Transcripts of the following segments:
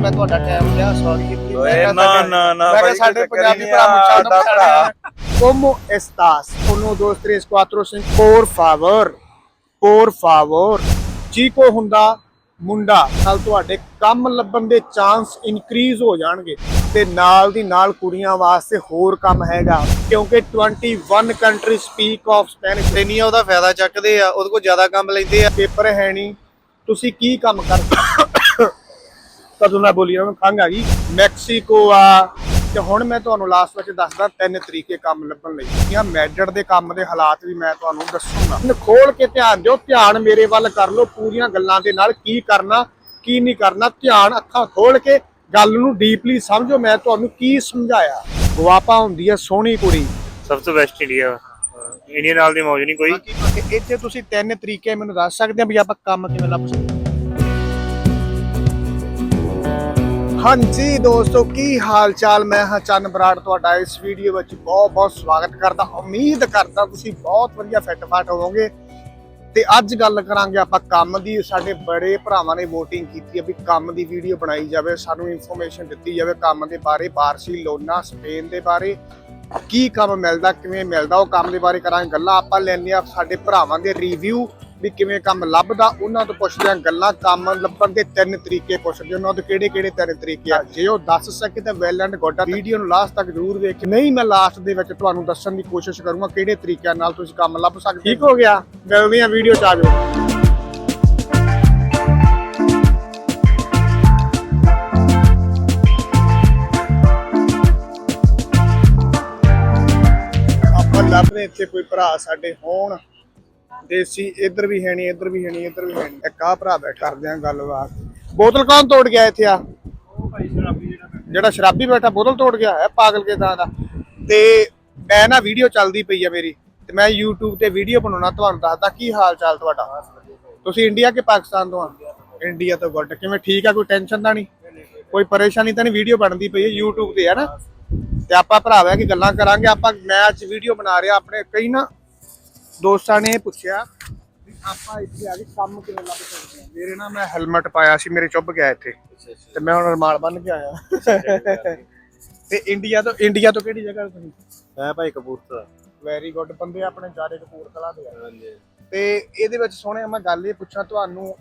ਮੈਂ ਤੁਹਾਡਾ ਟਾਈਮ ਲਿਆ ਸੌਰੀ ਓਏ ਨਾ ਨਾ ਨਾ ਮੈਂ ਕਿਹਾ ਸਾਡੇ ਕੋਈ ਪੰਜਾਬੀ ਭਰਾ ਮੁੱਛਾਂ ਤੋਂ ਆ, ਪਛਾਣਿਆ Como estás? Uno, dos, três, quatro, cinco. Por favor. Por favor. ਚੀਕੋ ਹੁੰਦਾ ਮੁੰਡਾ ਨਾਲ ਤੁਹਾਡੇ ਕੰਮ ਲੱਭਣ ਦੇ ਚਾਂਸ ਇਨਕਰੀਜ਼ ਹੋ ਜਾਣਗੇ ਤੇ ਨਾਲ ਦੀ ਨਾਲ ਕੁੜੀਆਂ ਵਾਸਤੇ ਹੋਰ ਕੰਮ ਹੈਗਾ ਕਿਉਂਕਿ 21 ਕੰਟਰੀ ਸਪੀਕ ਆਫ ਸਪੈਨਿਸ਼ ਤੇ ਨਹੀਂ ਉਹਦਾ ਫਾਇਦਾ ਚੱਕਦੇ ਆ ਉਹਦੇ ਕੋਲ ਜ਼ਿਆਦਾ ਕੰਮ ਲੈਂਦੇ ਆ ਪੇਪਰ ਹੈ ਨਹੀਂ ਤੁਸੀਂ ਕੀ ਕੰਮ ਕਰ ਕਦੋਂ ਨਾ ਬੋਲੀ ਮੈਂ ਖੰਗ ਆ ਗਈ? ਮੈਕਸੀਕੋ ਆ ਤੇ ਹੁਣ ਮੈਂ ਤੁਹਾਨੂੰ ਲਾਸਟ ਵਿੱਚ ਦੱਸਦਾ ਤਿੰਨ ਤਰੀਕੇ ਕੰਮ ਲੱਭਣ ਲਈ। ਜਾਂ ਮੈਜਰ ਦੇ ਕੰਮ ਦੇ ਹਾਲਾਤ ਵੀ ਮੈਂ ਤੁਹਾਨੂੰ ਦੱਸੂਗਾ। ਖੋਲ ਕੇ ਧਿਆਨ ਦਿਓ ਧਿਆਨ ਮੇਰੇ ਵੱਲ ਕਰ ਲਓ ਪੂਰੀਆਂ ਗੱਲਾਂ ਦੇ ਨਾਲ ਕੀ ਕਰਨਾ ਕੀ ਨਹੀਂ ਕਰਨਾ ਧਿਆਨ ਅੱਖਾਂ ਖੋਲ ਕੇ ਗੱਲ ਨੂੰ ਡੀਪਲੀ ਸਮਝੋ ਮੈਂ ਤੁਹਾਨੂੰ ਕੀ ਸਮਝਾਇਆ। ਗੁਆਪਾ ਹੁੰਦੀ ਹੈ ਸੋਹਣੀ ਕੁੜੀ। ਸਭ ਤੋਂ ਬੈਸਟ ਇੰਡੀਆ। ਇੰਡੀਆ ਨਾਲ ਦੀ ਮੌਜ ਨਹੀਂ ਕੋਈ। ਇੱਥੇ ਤੁਸੀਂ ਤਿੰਨ ਤਰੀਕੇ ਮੈਨੂੰ ਦੱਸ ਸਕਦੇ ਆ ਵੀ ਆਪਾਂ ਕੰਮ ਕਿਵੇਂ ਲੱਭ ਸਕਦੇ ਹਾਂਜੀ ਦੋਸਤੋ, ਕੀ ਹਾਲ ਚਾਲ ਮੈਂ ਹਾਂ ਚੰਨ ਬਰਾੜ ਤੁਹਾਡਾ। ਇਸ ਵੀਡੀਓ ਵਿੱਚ ਬਹੁਤ ਬਹੁਤ ਸਵਾਗਤ ਕਰਦਾ। ਉਮੀਦ ਕਰਦਾ ਤੁਸੀਂ ਬਹੁਤ ਵਧੀਆ ਫਿੱਟ ਫਾਟ ਹੋਵੋਗੇ। ਤੇ ਅੱਜ ਗੱਲ ਕਰਾਂਗੇ ਆਪਾਂ ਕੰਮ ਦੀ। ਸਾਡੇ ਬੜੇ ਭਰਾਵਾਂ ਨੇ VOTING ਕੀਤੀ ਹੈ ਵੀ ਕੰਮ ਦੀ ਵੀਡੀਓ ਬਣਾਈ ਜਾਵੇ। ਸਾਨੂੰ ਇਨਫੋਰਮੇਸ਼ਨ ਦਿੱਤੀ ਜਾਵੇ ਕੰਮ ਦੇ ਬਾਰੇ ਬਾਰਸੀਲੋਨਾ ਸਪੇਨ ਦੇ ਬਾਰੇ। ਕੀ ਕੰਮ ਮਿਲਦਾ, ਕਿਵੇਂ ਮਿਲਦਾ, ਉਹ ਕੰਮ ਦੇ ਬਾਰੇ ਕਰਾਂਗੇ ਗੱਲਾਂ ਆਪਾਂ ਲੈਣੇ ਆ ਸਾਡੇ ਭਰਾਵਾਂ ਦੇ ਰਿਵਿਊ ਵੀ ਕਿਵੇਂ ਕੰਮ ਲੱਭਦਾ ਉਹਨਾਂ ਤੋਂ ਪੁੱਛਦੇ ਆ ਗੱਲਾਂ ਕੰਮ ਲੱਭਣ ਦੇ ਤਿੰਨ ਤਰੀਕੇ ਪੁੱਛਦੇ ਉਹਨਾਂ ਤੋਂ ਕਿਹੜੇ ਕਿਹੜੇ ਤਿੰਨ ਤਰੀਕੇ ਆ? ਜੇ ਉਹ ਦੱਸ ਸਕੇ ਤਾਂ ਵੈਲ ਐਂਡ ਗੁੱਡ ਆ। ਵੀਡੀਓ ਨੂੰ ਲਾਸਟ ਤੱਕ ਜ਼ਰੂਰ ਵੇਖ ਨਹੀਂ ਮੈਂ ਲਾਸਟ ਦੇ ਵਿੱਚ ਤੁਹਾਨੂੰ ਦੱਸਣ ਦੀ ਕੋਸ਼ਿਸ਼ ਕਰੂੰਗਾ ਕਿਹੜੇ ਤਰੀਕਿਆਂ ਨਾਲ ਤੁਸੀਂ ਕੰਮ ਲੱਭ ਸਕਦੇ ਠੀਕ ਹੋ। ਗਿਆ। ਮਿਲਦੇ ਆ ਵੀਡੀਓ ਚ ਆ ਜਾਓ। ਆਪਾਂ ਲੱਭ ਰਹੇ ਇੱਥੇ ਕੋਈ ਭਰਾ ਸਾਡੇ ਹੋਣ। ਸੀ ਇੱਧਰ ਵੀ ਹੈ ਨਹੀਂ, ਇੱਧਰ ਵੀ ਹੈ ਨਹੀਂ, ਇੱਧਰ ਵੀ ਹੈ ਨਹੀਂ। ਇੱਕ ਆਹ ਭਰਾ ਬੈਠ ਕਰਦੇ ਆ ਗੱਲਬਾਤ। ਬੋਤਲ ਕੌਣ ਤੋੜ ਗਿਆ ਇੱਥੇ ਆ? ਜਿਹੜਾ ਸ਼ਰਾਬੀ ਬੈਠਾ, ਬੋਤਲ ਤੋੜ ਗਿਆ ਹੈ ਪਾਗਲ ਕੇ ਦਾ ਤੇ ਮੈਂ ਨਾ ਵੀਡੀਓ ਚੱਲਦੀ ਪਈ ਆ ਮੇਰੀ, ਤੇ ਮੈਂ YouTube ਤੇ ਵੀਡੀਓ ਬਣਾਉਣਾ, ਤੁਹਾਨੂੰ ਦੱਸਦਾ, ਕੀ ਹਾਲ ਚਾਲ ਤੁਹਾਡਾ? ਤੁਸੀਂ ਇੰਡੀਆ ਕੇ ਪਾਕਿਸਤਾਨ ਤੋਂ ਆ? ਇੰਡੀਆ ਤੋਂ ਗੁੱਡ, ਕਿਵੇਂ ਠੀਕ ਆ? ਕੋਈ ਟੈਨਸ਼ਨ ਤਾਂ ਨਹੀਂ? ਕੋਈ ਪਰੇਸ਼ਾਨੀ ਤਾਂ ਨਹੀਂ? ਵੀਡੀਓ ਬਣਦੀ ਪਈ ਹੈ YouTube ਤੇ ਹੈ ਨਾ। ਤੇ ਆਪਾਂ ਭਰਾਵਾ ਕਿ ਗੱਲਾਂ ਕਰਾਂਗੇ, ਆਪਾਂ ਮੈਂ ਅੱਜ ਵੀਡੀਓ ਬਣਾ ਰਿਹਾ, ਆਪਣੇ ਕਈ ਨਾ ਦੋਸਤਾਂ ਨੇ ਪੁੱਛਿਆ ਵੀ ਆਪਾਂ ਇੱਥੇ ਆ ਕੇ ਕੰਮ ਕਿਵੇਂ ਲੱਭ ਸਕਦੇ ਹਾਂ? ਮੇਰੇ ਨਾਲ ਮੈਂ ਹੈਲਮਟ ਪਾਇਆ ਸੀ ਮੇਰੇ ਚੁੱਭ ਗਿਆ ਇੱਥੇ। ਤੇ ਮੈਂ ਹੁਣ ਰਮਾਲ ਬੰਨ ਕੇ ਆਇਆ। ਤੇ ਇੰਡੀਆ ਤੋਂ ਇੰਡੀਆ ਤੋਂ ਕਿਹੜੀ ਜਗ੍ਹਾ ਤੁਸੀਂ? ਮੈਂ ਭਾਈ ਕਪੂਰਥਲਾ। ਵੈਰੀ ਗੁੱਡ ਬੰਦੇ ਆਪਣੇ ਜਾਰੇ ਕਪੂਰਥਲਾ ਦੇ ਆ। ਹਾਂਜੀ ਤੇ ਇਹਦੇ ਵਿੱਚ ਸੋਹਣੇ ਮੈਂ ਗੱਲ ਇਹ ਪੁੱਛਾਂ ਤੁਹਾਨੂੰ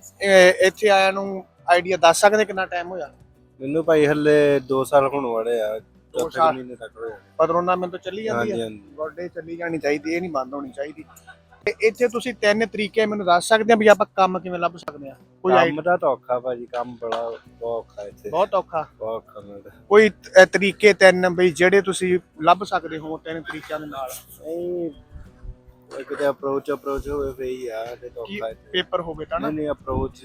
ਇੱਥੇ ਆਇਆ ਨੂੰ ਆਈਡੀਆ ਦੱਸ ਸਕਦੇ ਕਿੰਨਾ ਟਾਈਮ ਹੋਇਆ? ਮੈਨੂੰ ਭਾਈ ਹੱਲੇ 2 ਸਾਲ ਹੋਣ ਵਾਲੇ ਆ। ਚੌਥੇ। ਮਹੀਨੇ ਤੱਕ ਤਾਂ ਚੱਲੀ ਜਾਂਦੀ ਹਾਂਜੀ ਹੈ। ਹਾਂਜੀ ਗੋਡੇ ਚੱਲੀ ਜਾਣੀ ਚਾਹੀਦੀ ਇਹ ਨਹੀਂ ਬੰਦ ਹੋਣੀ ਚਾਹੀਦੀ। ਤੇ ਇੱਥੇ ਤੁਸੀਂ ਤਿੰਨ ਤਰੀਕੇ ਮੈਨੂੰ ਦੱਸ ਸਕਦੇ ਆ ਵੀ ਆਪਾਂ ਕੰਮ ਕਿਵੇਂ ਲੱਭ ਸਕਦੇ ਆ ਕੋਈ ਕੰਮ ਦਾ ਤਾਂ ਔਖਾ ਭਾਜੀ ਕੰਮ ਬੜਾ ਬਹੁਤ ਔਖਾ ਇੱਥੇ। ਬਹੁਤ ਔਖਾ। ਬਹੁਤ ਔਖਾ ਮਿਲਦਾ ਕੋਈ ਤਰੀਕੇ ਤਿੰਨ ਬਈ ਜਿਹੜੇ ਤੁਸੀਂ ਲੱਭ ਸਕਦੇ ਹੋ ਤਿੰਨ ਤਰੀਕਿਆਂ ਦੇ ਨਾਲ? ਨਹੀਂ ਉਹ ਕਿਤੇ ਅਪਰੋਚ ਅਪਰੋਚ ਹੋਵੇ ਫੇ ਹੀ ਆ ਤੇ ਤਾਂ ਔਖਾ ਇੱਥੇ। ਪੇਪਰ ਹੋਵੇ ਤਾਂ ਨਾ? ਨਹੀਂ ਨਹੀਂ ਅਪਰੋਚ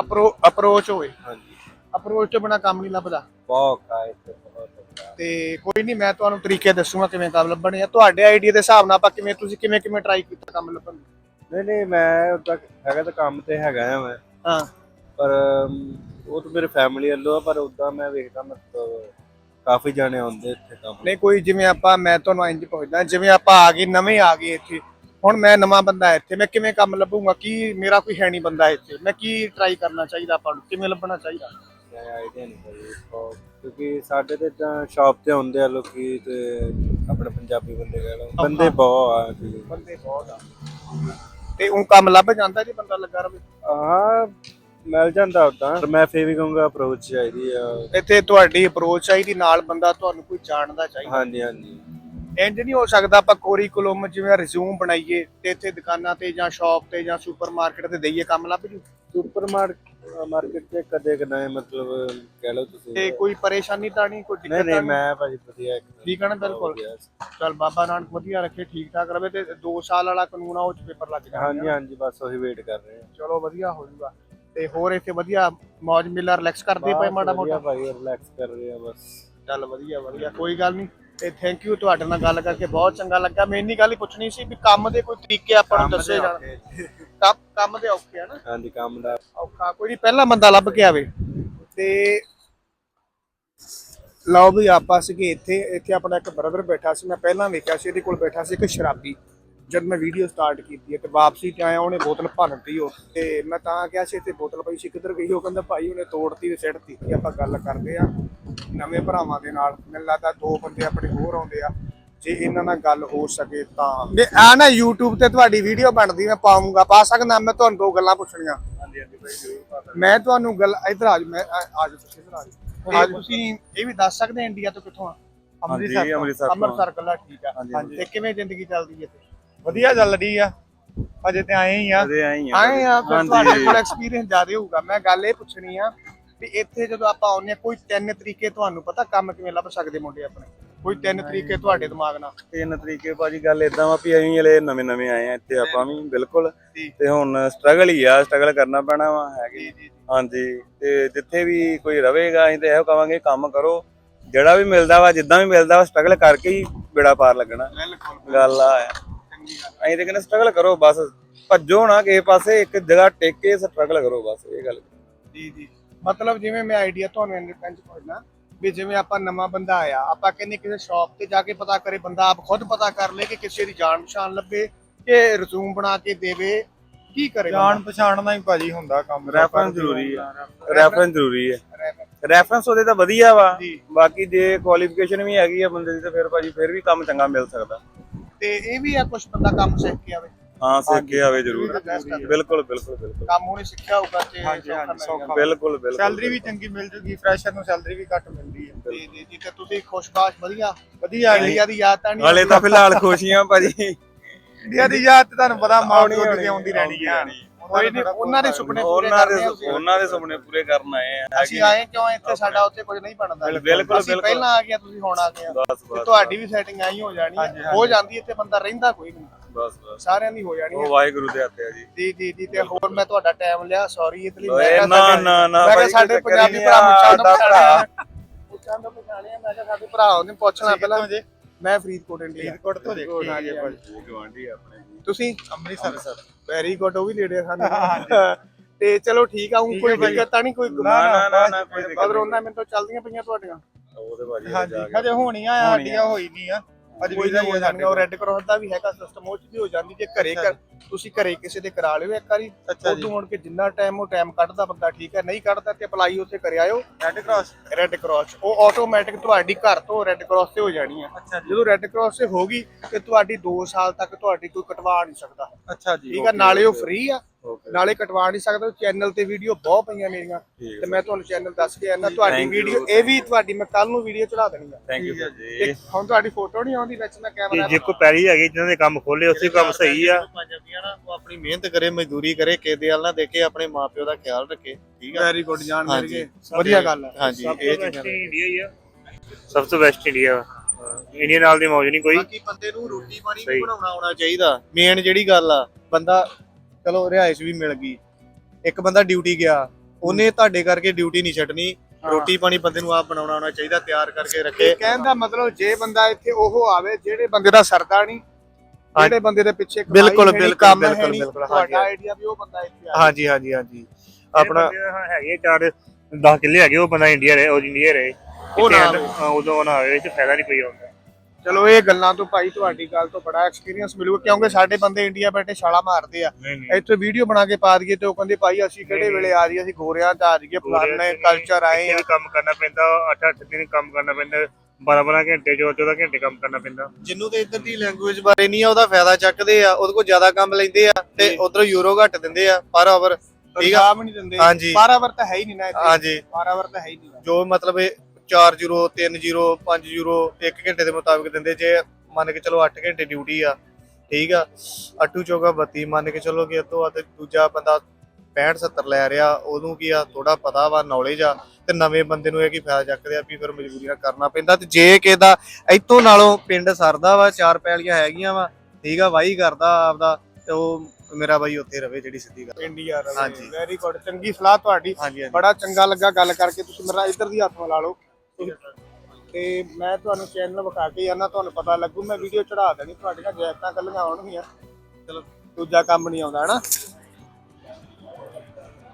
ਅਪਰੋ ਅਪਰੋਚ ਹੋਵੇ। ਹਾਂਜੀ। ਅਪਰੋਚ ਤੋਂ ਬਿਨਾ ਕੰਮ ਨਹੀਂ ਲੱਭਦਾ। ਬਹੁਤ ਔਖਾ ਇੱਥੇ ਬਹੁਤ। ਤੇ ਕੋਈ ਨਹੀਂ ਮੈਂ ਤੁਹਾਨੂੰ ਤਰੀਕੇ ਦੱਸੂਗਾ ਕਿਵੇਂ ਕੰਮ ਲੱਭਣੇ ਆ। ਤੁਹਾਡੇ ਆਈਡੀਆ ਦੇ ਹਿਸਾਬ ਨਾਲ ਆਪਾਂ ਕਿਵੇਂ ਤੁਸੀਂ ਕਿਵੇਂ ਕਿਵੇਂ ਟਰਾਈ ਕੀਤਾ ਕੰਮ ਲੱਭਣ ਨਹੀਂ ਨਹੀਂ ਮੈਂ ਉਦਾਂ ਹੈਗਾ ਤਾਂ ਕੰਮ ਤੇ ਹੈਗਾ ਆ ਮੈਂ। ਹਾਂ। ਪਰ ਅਮ, ਉਹ ਤਾਂ ਮੇਰੇ ਫੈਮਿਲੀ ਵੱਲੋਂ ਆ ਪਰ ਉਦਾਂ ਮੈਂ ਵੇਖਦਾ ਮਤਲਬ ਕਾਫੀ ਜਾਣੇ ਆਉਂਦੇ ਇੱਥੇ ਕੰਮ ਨਹੀਂ ਕੋਈ ਜਿਵੇਂ ਆਪਾਂ ਮੈਂ ਤੁਹਾਨੂੰ ਇੰਜ ਪੁੱਛਦਾ ਜਿਵੇਂ ਆਪਾਂ ਆ ਗਏ ਨਵੇਂ ਆ ਗਏ ਇੱਥੇ ਹੁਣ ਮੈਂ ਨਵਾਂ ਬੰਦਾ ਇੱਥੇ ਮੈਂ ਕਿਵੇਂ ਕੰਮ ਲੱਭੂਗਾ? ਕੀ ਮੇਰਾ ਕੋਈ ਹੈ ਨਹੀਂ ਬੰਦਾ ਇੱਥੇ? ਮੈਂ ਕੀ ਟਰਾਈ ਕਰਨਾ ਚਾਹੀਦਾ ਆਪਾਂ ਨੂੰ? ਕਿਵੇਂ ਲੱਭਣਾ ਚਾਹੀਦਾ? ਆਈਡੀਆ ਨਹੀਂ ਉਹ ਕਿਉਂਕਿ ਸਾਡੇ ਤੇ ਤਾਂ ਸ਼ਾਪ ਤੇ ਆਉਂਦੇ ਆ ਲੋਕੀ ਤੇ ਆਪਣੇ ਪੰਜਾਬੀ ਬੰਦੇ ਕਹਿ ਲਓ। ਬੰਦੇ ਬਹੁਤ ਆ ਜੀ। ਬੰਦੇ ਬਹੁਤ ਆ। ਤੇ ਉਹ ਕੰਮ ਲੱਭ ਜਾਂਦਾ ਜੇ ਬੰਦਾ ਲੱਗਾ ਰਵੇ? ਹਾਂ ਮਿਲ ਜਾਂਦਾ ਉਦਾਂ ਮੈਂ ਫੇਰ ਵੀ ਕਹੂੰਗਾ ਅਪਰੋਚ ਚਾਹੀਦੀ ਆ। ਇੱਥੇ ਤੁਹਾਡੀ ਅਪਰੋਚ ਚਾਹੀਦੀ ਨਾਲ ਬੰਦਾ ਤੁਹਾਨੂੰ ਕੋਈ ਜਾਣਦਾ ਚਾਹੀਦਾ। ਹਾਂਜੀ ਹਾਂਜੀ। ਇੰਜ ਨਹੀਂ ਹੋ ਸਕਦਾ ਆਪਾਂ ਕੋਰੀ ਕਲੋਮ ਜਿਵੇਂ ਰਿਜ਼ਿਊਮ ਬਣਾਈਏ ਤੇ ਇੱਥੇ ਦੁਕਾਨਾਂ ਤੇ ਜਾਂ ਸ਼ਾਪ ਤੇ ਜਾਂ ਸੁਪਰਮਾਰਕਟ ਤੇ ਦਈਏ ਕੰਮ ਲੱਭ ਜੂ? ਸੁਪਰ ਮਾਰਕੀਟ ਤੇ ਕਦੇ ਕਦਾਏ ਮਤਲਬ ਕਹਿ ਲਓ ਤੁਸੀਂ ਤੇ ਕੋਈ ਪਰੇਸ਼ਾਨੀ ਤਾਂ ਨਹੀਂ ਕੋਈ ਦਿੱਕਤ ਨਹੀਂ? ਮੈਂ ਭਾਜੀ ਵਧੀਆ ਇੱਕ ਠੀਕ ਹੈ ਨਾ ਬਿਲਕੁਲ. ਚਲ ਬਾਬਾ ਨਾਨਕ ਵਧੀਆ ਰੱਖੇ ਠੀਕ ਠਾਕ ਰਵੇ ਤੇ 2 ਸਾਲ ਵਾਲਾ ਕਾਨੂੰਨ ਆ ਉਹ ਚ ਪੇਪਰ ਲੱਗ ਜਾਣਗੇ। ਹਾਂਜੀ ਹਾਂਜੀ ਬਸ ਉਹੀ ਵੇਟ ਕਰ ਰਹੇ ਹਾਂ ਚਲੋ ਵਧੀਆ ਹੋ ਜਾਊਗਾ ਤੇ ਹੋਰ ਇੱਥੇ ਵਧੀਆ ਮੌਜ ਮੇਲਾ ਰਿਲੈਕਸ ਕਰਦੇ ਪਏ ਮਾੜਾ ਮੋਟਾ? ਭਾਈ ਰਿਲੈਕਸ ਕਰ ਰਹੇ ਆ ਬਸ। ਚੱਲ ਵਧੀਆ ਵਧੀਆ ਕੋਈ ਗੱਲ ਨਹੀਂ। ਤੇ ਥੈਂਕ ਯੂ ਤੁਹਾਡੇ ਨਾਲ ਗੱਲ ਕਰਕੇ ਬਹੁਤ ਚੰਗਾ ਲੱਗਾ। ਮੈਂ ਇੰਨੀ ਗੱਲ ਹੀ ਪੁੱਛਣੀ ਸੀ ਵੀ ਕੰਮ ਦੇ ਕੋਈ ਤਰੀਕੇ ਆਪਾਂ ਨੂੰ ਦੱਸੇ ਜਾਣ। ਕੰਮ ਕੰਮ ਦੇ ਔਖੇ ਆ ਨਾ। ਹਾਂਜੀ ਕੰਮ ਦਾ ਔਖਾ ਕੋਈ ਨਹੀਂ ਪਹਿਲਾ ਬੰਦਾ ਲੱਭ ਕੇ ਆਵੇ। ਤੇ ਲਓ ਵੀ ਆਪਾਂ ਸੀਗੇ ਇੱਥੇ ਇੱਥੇ ਆਪਣਾ ਇੱਕ ਬ੍ਰਦਰ ਬੈਠਾ ਸੀ ਮੈਂ ਪਹਿਲਾਂ ਵੇਖਿਆ ਸੀ ਇਹਦੇ ਕੋਲ ਬੈਠਾ ਸੀ ਇੱਕ ਸ਼ਰਾਬੀ। ਜਦ ਮੈਂ ਵੀਡੀਓ ਸਟਾਰਟ ਕੀਤੀ ਤੇ ਵਾਪਸੀ ਤੇ ਆਇਆ ਉਹਨੇ ਬੋਤਲ ਭੰਨਤੀ ਉਹ। ਤੇ ਮੈਂ ਤਾਂ ਕਿਹਾ ਸੀ ਇੱਥੇ ਬੋਤਲ ਪਈ ਸੀ ਕਿੱਧਰ ਗਈ ਉਹ? ਕਹਿੰਦਾ ਭਾਈ ਉਹਨੇ ਤੋੜਤੀ ਤੇ ਸਿੱਟਤੀ ਆਪਾਂ ਗੱਲ ਕਰਦੇ ਆ ਨਵੇਂ ਭਰਾਵਾਂ ਦੇ ਨਾਲ। ਮੈਨੂੰ ਲੱਗਦਾ ਦੋ ਬੰਦੇ ਆਪਣੇ ਹੋਰ ਆਉਂਦੇ ਆ। ਜੇ ਇਹਨਾਂ ਨਾਲ ਗੱਲ ਹੋ ਸਕੇ ਤਾਂ। ਮੈਂ ਆ ਨਾ YouTube ਤੇ ਤੁਹਾਡੀ ਵੀਡੀਓ ਬਣਦੀ ਮੈਂ ਪਾਉਂਗਾ। ਪਾ ਸਕਦਾ ਮੈਂ ਤੁਹਾਨੂੰ ਦੋ ਗੱਲਾਂ ਪੁੱਛਣੀਆਂ। ਹਾਂਜੀ ਹਾਂਜੀ ਭਾਈ ਜ਼ਰੂਰ ਮੈਂ ਤੁਹਾਨੂੰ ਗੱਲ ਇਧਰ ਆ ਜਾਓ ਮੈਂ ਆ ਆ ਜਾਓ ਤੁਸੀਂ ਇਧਰ ਆ ਜਾਓ। ਤੇ ਤੁਸੀਂ ਇਹ ਵੀ ਦੱਸ ਸਕਦੇ ਇੰਡੀਆ ਤੋਂ ਕਿੱਥੋਂ ਆ? ਹਾਂਜੀ, ਤੋਂ। ਅੰਮ੍ਰਿਤਸਰ ਤੋਂ। ਅੰਮ੍ਰਿਤਸਰ ਕੱਲਾ ਠੀਕ ਆ। ਹਾਂਜੀ। ਤੇ ਕਿਵੇਂ ਜ਼ਿੰਦਗੀ ਚੱਲਦੀ ਹੈ ਇੱਥੇ? ਵਧੀਆ ਚੱਲ ਰਹੀ ਆ। ਅਜੇ ਤੇ ਆਏ ਹੀ ਆ। ਆਈ ਆਏ ਆ। ਫਿਰ। ਤੁਹਾਡੇ ਕੋਲ ਐਕਸਪੀਰੀਅੰਸ ਜ਼ਿਆਦਾ ਹੋਊਗਾ। ਮੈਂ ਗੱਲ ਇਹ ਪੁੱਛਣੀ ਆ ਵੀ ਇੱਥੇ ਜਦੋਂ ਆਪਾਂ ਆਉਂਦੇ ਆ ਕੋਈ ਤਿੰਨ ਤਰੀਕੇ ਤੁਹਾਨੂੰ ਪਤਾ ਕੰਮ ਕਿਵੇਂ ਲੱਭ ਸਕਦੇ ਮੁੰਡੇ ਆਪਣੇ? ਕੋਈ ਤਿੰਨ ਤਰੀਕੇ ਤੁਹਾਡੇ ਦਿਮਾਗ ਨਾਲ? ਤਿੰਨ ਤਰੀਕੇ ਭਾਜੀ ਗੱਲ ਇਦਾਂ ਵਾ ਵੀ ਅਸੀਂ ਹਲੇ ਨਵੇਂ ਨਵੇਂ ਆਏ ਆ ਇੱਥੇ ਆਪਾਂ ਵੀ ਬਿਲਕੁਲ। ਤੇ ਹੁਣ ਸਟਰਗਲ ਹੀ ਆ ਸਟਰਗਲ ਕਰਨਾ ਪੈਣਾ ਵਾ ਹੈਗੀ ਹਾਂਜੀ ਤੇ ਜਿੱਥੇ ਵੀ ਕੋਈ ਰਵੇਗਾ ਅਸੀਂ ਤੇ ਇਹੋ ਕਵਾਂਗੇ ਕੰਮ ਕਰੋ। ਜਿਹੜਾ ਵੀ ਮਿਲਦਾ ਵਾ ਜਿੱਦਾਂ ਵੀ ਮਿਲਦਾ ਵਾ ਸਟਰਗਲ ਕਰਕੇ ਹੀ ਬੇੜਾ ਪਾਰ ਲੱਗਣਾ। ਗੱਲ ਆ। ਅਸੀਂ ਤੇ ਕਹਿੰਦੇ ਸਟਰਗਲ ਕਰੋ ਬਸ। ਭੱਜੋ ਨਾ ਕਿਸੇ ਪਾਸੇ ਇੱਕ ਜਗ੍ਹਾ ਟਿਕ ਕੇ ਸਟਰਗਲ ਕਰੋ ਬਸ ਇਹ ਗੱਲ। ਜੀ ਜੀ। ਮਤਲਬ ਜਿਵੇਂ ਮੈਂ ਆਈਡੀਆ ਤੁਹਾਨੂੰ ਇੰਡੀਪੈਂਡ ਪੁੱਛਣਾ ਵੀ ਜਿਵੇਂ ਆਪਾਂ ਨਵਾਂ ਬੰਦਾ ਆਇਆ ਆਪਾਂ ਕਹਿੰਦੇ ਕਿਸੇ ਸ਼ਾਪ ਤੇ ਜਾ ਕੇ ਪਤਾ ਕਰੇ ਬੰਦਾ ਆਪ ਖੁਦ ਪਤਾ ਕਰ ਲੇ ਕਿ ਕਿਸੇ ਦੀ ਜਾਣ ਪਛਾਣ ਲੱਭੇ ਕਿ ਰਿਜ਼ੂਮ ਬਣਾ ਕੇ ਦੇਵੇ ਕੀ ਕਰੇ ਜਾਣ ਪਛਾਣ ਦਾ ਹੀ ਭਾਜੀ ਹੁੰਦਾ ਕੰਮ ਰੈਫਰੈਂਸ ਜ਼ਰੂਰੀ ਹੈ। ਰੈਫਰੈਂਸ ਜ਼ਰੂਰੀ ਹੈ। ਰੈਫਰੈਂਸ ਉਹਦੇ ਤਾਂ ਵਧੀਆ ਵਾ। ਬਾਕੀ ਜੇ ਕੁਆਲੀਫਿਕੇਸ਼ਨ ਵੀ ਹੈਗੀ ਆ ਬੰਦੇ ਦੀ ਤਾਂ ਫਿਰ ਭਾਜੀ ਫਿਰ ਵੀ ਕੰਮ ਚੰਗਾ ਮਿਲ ਸਕਦਾ। ਤੇ ਇਹ ਵੀ ਆ ਕੁਝ ਬੰਦਾ ਕੰਮ ਸਿੱਖ ਕੇ ਆਵੇ। ਹਾਂ ਸਿੱਖ ਕੇ ਆਵੇ ਜ਼ਰੂਰ। ਆ। ਬਿਲਕੁਲ ਬਿਲਕੁਲ ਬਿਲਕੁਲ। ਕੰਮ ਉਹਨੇ ਸਿੱਖਿਆ ਹੋਊਗਾ ਤੇ ਹਾਂਜੀ, ਹਾਂਜੀ, ਸੌਖਾ ਸੌਖਾ। ਬਿਲਕੁਲ ਬਿਲਕੁਲ ਸੈਲਰੀ ਵੀ ਚੰਗੀ ਮਿਲ ਜੂਗੀ ਫਰੈਸ਼ਰ ਨੂੰ ਸੈਲਰੀ ਵੀ ਘੱਟ ਮਿਲਦੀ ਹੈ। ਜੀ ਜੀ ਜੀ ਤੇ ਤੁਸੀਂ ਖੁਸ਼ਬਾਸ਼ ਵਧੀਆ। ਵਧੀਆ ਇੰਡੀਆ ਦੀ ਯਾਦ ਤਾਂ ਨਹੀਂ ਹਾਲੇ ਤਾਂ ਫਿਲਹਾਲ ਖੁਸ਼ੀਆਂ ਭਾਜੀ। ਇੰਡੀਆ ਦੀ ਯਾਦ ਤੇ ਤੁਹਾਨੂੰ ਪਤਾ ਮਾਂ ਆਉਣੀ ਪਿਓ ਦੀ ਆਉਣੀ, ਤੇ ਆਉਂਦੀ ਰਹਿਣੀ ਹੈ ਕੋਈ ਨਹੀਂ ਉਹਨਾਂ ਦੇ ਸੁਪਨੇ ਪੂਰੇ ਕਰਨੇ ਦੇ ਆ। ਉਹਨਾਂ ਦੇ ਸੁਪਨੇ ਪੂਰੇ ਕਰਨ ਆਏ ਆ। ਅਸੀਂ ਆਏ ਕਿਉਂ ਇੱਥੇ? ਸਾਡਾ ਉੱਥੇ ਕੁਝ ਨਹੀਂ ਬਣਦਾ। ਬਿਲਕੁਲ, ਅਸੀਂ ਬਿਲਕੁਲ। ਪਹਿਲਾਂ ਆ ਗਿਆ ਤੁਸੀਂ ਹੁਣ ਆ ਗਏ ਆ। ਤੁਹਾਡੀ ਵੀ ਸੈਟਿੰਗ ਆਈ ਹੋ ਜਾਣੀ ਹੈ ਜਾਂਦੀ ਇੱਥੇ ਬੰਦਾ ਰਹਿੰਦਾ ਕੋਈ ਨਹੀਂ। ਬਸ ਬਸ। ਸਾਰਿਆਂ ਦੀ ਹੋ ਜਾਣੀ ਉਹ ਹੈ ਵਾਹਿਗੁਰੂ ਦੇ ਹੱਥੇ ਆ ਜੀ। ਜੀ ਜੀ ਜੀ ਤੇ ਹੋਰ ਮੈਂ ਤੁਹਾਡਾ ਟਾਈਮ ਲਿਆ ਸੌਰੀ ਇਸ ਲਈ ਓਏ ਨਾ ਨਾ ਨਾ ਮੈਂ ਕਿਹਾ ਭਾਈ, ਸਾਡੇ ਕੋਈ ਪੰਜਾਬੀ ਹੀ ਭਰਾ ਨਹੀਂ ਮੁੱਛਾਂ ਤੋਂ ਸਾਡਾ ਪਛਾਣਿਆ। ਮੁੱਛਾਂ ਤੋਂ ਪਛਾਣਿਆ ਮੈਂ ਕਿਹਾ ਸਾਡੇ ਭਰਾ ਉਹਨੇ ਪੁੱਛਣਾ ਪਹਿਲਾਂ। ਜੇ? ਮੈਂ ਫਰੀਦਕੋਟ ਇੰਡੀਆ। ਫਰੀਦਕੋਟ ਤੋਂ ਦੇਖੀ ਹਾਂਜੀ, ਹੈ ਭਾਜੀ ਇਹ ਗਵਾਂਢੀ ਆ ਆਪਣੇ ਜੀ। ਤੁਸੀਂ? ਅੰਮ੍ਰਿਤਸਰ। ਵੈਰੀ ਗੁੱਡ ਉਹ ਵੀ ਨੇੜੇ ਆ ਸਾਨੂੰ। ਤੇ ਚਲੋ ਠੀਕ ਆ ਹੁਣ ਕੋਈ ਦਿੱਕਤ ਤਾਂ ਨਹੀਂ ਕੋਈ ਨਾ ਨਾ ਨਾ ਨਾ ਕੋਈ ਦਿੱਕਤ ਮਦਰ ਉਹਨਾਂ ਮੈਨੂੰ ਤਾਂ ਚੱਲਦੀਆਂ ਪਈਆਂ ਤੁਹਾਡੀਆਂ। ਨਹੀਂ। ਉਹਦੇ ਭਾਜੀ ਹਾਂਜੀ ਜਾ ਕੇ। ਹਜੇ ਹੋਣੀ ਆ ਸਾਡੀਆਂ ਹੋਈ ਨਹੀਂ ਆ ਅੱਜ ਵੀ ਨਾ ਹੋ ਉਹ ਰੈੱਡ ਕਰਾਸ ਦਾ ਵੀ ਹੈਗਾ ਸਿਸਟਮ ਉਹ ਚ ਵੀ ਹੋ ਜਾਂਦੀ। ਜੇ ਘਰੇ ਕਰ ਤੁਸੀਂ ਘਰੇ ਕਿਸੇ ਦੇ ਕਰਾ ਲਿਓ ਇੱਕ ਵਾਰੀ ਅੱਛਾ ਜੀ। ਉਦੋਂ ਮੁੜ ਕੇ ਜਿੰਨਾ ਟਾਈਮ ਉਹ ਟਾਈਮ ਕੱਢਦਾ ਬੰਦਾ ਠੀਕ ਹੈ ਨਹੀਂ ਕੱਢਦਾ ਤੇ ਅਪਲਾਈ ਉੱਥੇ ਕਰ ਆਇਓ। ਰੈੱਡ ਕ੍ਰਾਸ ਰੈੱਡ ਕਰਾਸ ਉਹ ਆਟੋਮੈਟਿਕ ਤੁਹਾਡੀ ਘਰ ਤੋਂ ਰੈੱਡ ਕਰਾਸ ਤੇ ਹੋ ਜਾਣੀ ਆ। ਅੱਛਾ ਜੀ। ਜਦੋਂ ਰੈੱਡ ਕਰਾਸ ਤੇ ਹੋਗੀ ਤੇ ਤੁਹਾਡੀ 2 ਸਾਲ ਤੱਕ ਤੁਹਾਡੀ ਕੋਈ ਕਟਵਾ ਨਹੀਂ ਸਕਦਾ। ਅੱਛਾ ਜੀ। ਠੀਕ ਆ ਨਾਲੇ ਉਹ ਫ੍ਰੀ ਆ। ਨਾਲੇ ਕਟਵਾ ਨਹੀਂ ਸਕਦਾ ਚੈਨਲ ਤੇ ਵੀਡੀਓ ਬਹੁਤ ਪਈਆਂ ਮੇਰੀਆਂ। ਤੇ ਮੈਂ ਤੁਹਾਨੂੰ ਚੈਨਲ ਦੱਸ ਕੇ ਆਣਾ ਤੁਹਾਡੀ ਵੀਡੀਓ ਇਹ ਵੀ ਤੁਹਾਡੀ ਮੈਂ ਕੱਲ ਨੂੰ ਵੀਡੀਓ ਚੜਾ ਦੇਣੀ ਆ। ਥੈਂਕ ਯੂ ਠੀਕ ਹੈ ਜੀ ਹੁਣ ਤੁਹਾਡੀ ਫੋਟੋ ਨਹੀਂ ਆਉਂਦੀ ਵਿੱਚ ਮੈਂ ਕੈਮਰਾ ਜੇ ਕੋਈ ਪੈਰੀ ਹੈਗੀ ਜਿਨ੍ਹਾਂ ਦੇ ਕੰਮ ਖੋਲੇ ਉੱਥੇ ਕੰਮ ਸਹੀ ਆ। ਪੰਜਾਬੀਆਂ ਉਹ ਆਪਣੀ ਮਿਹਨਤ ਕਰੇ ਮਜ਼ਦੂਰੀ ਕਰੇ ਕਿਸੇ ਵੱਲ ਨਾ ਦੇਖੇ ਆਪਣੇ ਮਾਪਿਓ ਦਾ ਖਿਆਲ ਰੱਖੇ ਠੀਕ ਆ? ਵੈਰੀ ਗੁੱਡ ਹਾਂਜੀ। ਗਏ ਵਧੀਆ ਗੱਲ ਹੈ ਹਾਂਜੀ ਇਹ ਚੀਜ਼ਾਂ ਇੰਡੀਆ ਹੀ ਆ। ਸਭ ਤੋਂ ਬੈਸਟ ਇੰਡੀਆ ਇੰਡੀਆ ਨਾਲ ਦੀ ਮੌਜ ਨਹੀਂ ਕੋਈ। ਬਾਕੀ ਬੰਦੇ ਨੂੰ ਰੋਟੀ ਪਾਣੀ। ਵੀ ਬਣਾਉਣਾ ਆਉਣਾ ਚਾਹੀਦਾ। ਮੇਨ ਜਿਹੜੀ ਗੱਲ ਆ ਬੰਦਾ ਚਲੋ ਰਿਹਾਇਸ਼ ਵੀ ਮਿਲ ਗਈ। ਇੱਕ ਬੰਦਾ ਡਿਊਟੀ ਗਿਆ ਉਹਨੇ ਤੁਹਾਡੇ ਕਰਕੇ ਡਿਊਟੀ ਨਹੀਂ ਛੱਡਣੀ। ਰੋਟੀ ਪਾਣੀ ਬੰਦੇ ਨੂੰ ਆਪ ਬਣਾਉਣਾ ਆਉਣਾ ਚਾਹੀਦਾ ਤਿਆਰ ਕਰਕੇ ਰੱਖੇ। ਕਹਿਣ ਦਾ ਮਤਲਬ ਜੇ ਬੰਦਾ ਇੱਥੇ ਉਹ ਆਵੇ ਜਿਹੜੇ ਬੰਦੇ ਦਾ ਸਰਦਾ ਨਹੀਂ ਜਿਹੜੇ ਬੰਦੇ ਦੇ ਪਿੱਛੇ ਬਿਲਕੁਲ, ਬਿਲਕੁਲ, ਕੰਮ ਬਿਲਕੁਲ, ਬਿਲਕੁਲ, ਹਾਂਜੀ। ਆਈਡੀਆ ਵੀ ਉਹ ਬੰਦਾ ਇੱਥੇ ਆਵੇ। ਹਾਂਜੀ ਹਾਂਜੀ ਹਾਂਜੀ। ਆਪਣਾ ਹੈਗੇ ਚਾਰ 10 ਕਿੱਲੇ ਹੈਗੇ ਉਹ ਬੰਦਾ ਇੰਡੀਆ ਰਹੇ ਉਹ ਇੰਡੀਆ ਰਹੇ। ਉਹ ਨਾ ਉਦੋਂ ਨਾ ਹੋਵੇ ਇਹ ਫਾਇਦਾ ਨਹੀਂ ਕੋਈ ਆਉਂਦਾ ਚਲੋ ਇਹ ਗੱਲਾਂ ਤੋਂ ਭਾਈ ਤੁਹਾਡੀ ਗੱਲ ਤੋਂ ਬੜਾ ਐਕਸਪੀਰੀਅੰਸ ਮਿਲੂਗਾ ਕਿਉਂਕਿ ਸਾਡੇ ਬੰਦੇ ਇੰਡੀਆ ਬੈਠੇ ਛਾਲਾ ਮਾਰਦੇ ਆ। ਨਹੀਂ ਨਹੀਂ। ਇੱਥੇ ਵੀਡੀਓ ਬਣਾ ਕੇ ਪਾ ਦਈਏ ਤੇ ਉਹ ਕਹਿੰਦੇ ਭਾਈ ਅਸੀਂ ਕਿਹੜੇ ਵੇਲੇ ਆ ਜਾਈਏ ਅਸੀਂ ਗੋਰਿਆਂ ਚ ਆ ਜਾਈਏ ਫਲਾਣੇ ਕਲਚਰ ਆਏ ਆ ਵੀ ਕੰਮ ਕਰਨਾ ਪੈਂਦਾ 8-8 ਦਿਨ ਕੰਮ ਕਰਨਾ ਪੈਂਦਾ 12-12 ਘੰਟੇ 14 ਘੰਟੇ ਕੰਮ ਕਰਨਾ ਪੈਂਦਾ। ਜਿੰਨੂੰ ਤੇ ਇੱਧਰ ਦੀ ਲੈਂਗੁਏਜ ਬਾਰੇ ਨਹੀਂ ਆ ਉਹਦਾ ਫਾਇਦਾ ਚੱਕਦੇ ਆ ਉਹਦੇ ਕੋਲ ਜ਼ਿਆਦਾ ਕੰਮ ਲੈਂਦੇ ਆ ਤੇ ਉਧਰੋਂ ਯੂਰੋ ਘੱਟ ਦਿੰਦੇ ਆ ਪਰ ਓਵਰ ਠੀਕ ਆ? ਤਨਖਾਹ ਵੀ ਨਹੀਂ ਦਿੰਦੇ। ਹਾਂਜੀ। ਪਾਰਾਵਰ ਤਾਂ ਹੈ ਹੀ ਨਹੀਂ ਨਾ ਇੱਥੇ। ਹਾਂਜੀ। ਪਾਰਾਵਰ ਤਾਂ ਹੈ ਹੀ ਨਹੀਂ। ਜੋ ਮਤਲਬ ਇਹ 4 ਯੂਰੋ 3 ਯੂਰੋ 5 ਯੂਰੋ 1 ਘੰਟੇ ਦੇ ਮੁਤਾਬਿਕ ਦਿੰਦੇ ਜੇ ਮੰਨ ਕੇ ਚਲੋ 8 ਘੰਟੇ ਡਿਊਟੀ ਆ ਠੀਕ ਆ। ਅੱਟੂ ਚੋਗਾ 32 ਮੰਨ ਕੇ ਚਲੋ ਕਿ ਤੋਂ ਤੇ ਦੂਜਾ ਬੰਦਾ 65 70 ਲੈ ਰਿਹਾ ਉਹਨੂੰ ਕੀ ਆ ਥੋੜਾ ਪਤਾ ਵਾ ਨੌਲੇਜ ਆ ਤੇ ਨਵੇਂ ਬੰਦੇ ਨੂੰ ਇਹ ਕੀ ਫਾਇਦਾ ਚੱਕਦੇ ਆ ਵੀ ਫਿਰ ਮਜਬੂਰੀ ਨਾਲ ਕਰਨਾ ਪੈਂਦਾ ਤੇ ਜੇ ਕਿਸੇ ਦਾ ਇੱਥੋਂ ਨਾਲੋਂ ਪਿੰਡ ਸਰਦਾ ਵਾ ਚਾਰ ਪੈਲੀਆਂ ਹੈਗੀਆਂ ਵਾ ਠੀਕ ਆ ਵਾਹੀ ਕਰਦਾ ਆਪਦਾ ਤੇ ਉਹ ਮੇਰਾ ਬਾਈ ਉੱਥੇ ਰਵੇ ਜਿਹੜੀ ਸਿੱਧੀ ਗੱਲ। ਇੰਡੀਆ ਰਵੇ। ਵੈਰੀ ਗੁੱਡ ਚੰਗੀ ਸਲਾਹ ਤੁਹਾਡੀ। ਬੜਾ ਚੰਗਾ ਲੱਗਾ ਗੱਲ ਕਰਕੇ ਤੁਸੀਂ ਮੇਰਾ ਇੱਧਰ ਦੀ ਹੱਥ ਮਿਲਾ ਲਓ। ਤੇ ਮੈਂ ਤੁਹਾਨੂੰ ਚੈਨਲ ਵਿਖਾ ਕੇ ਜਾਣਾ ਤੁਹਾਨੂੰ ਪਤਾ ਲੱਗੂ, ਮੈਂ ਵੀਡੀਓ ਚੜਾ ਦੇਣੀ, ਤੁਹਾਡੀਆਂ ਜੈਕਟਾਂ ਕੱਲੀਆਂ ਆਉਣਗੀਆਂ। ਚਲੋ, ਦੂਜਾ ਕੰਮ ਨਹੀਂ ਆਉਂਦਾ, ਹਨਾ?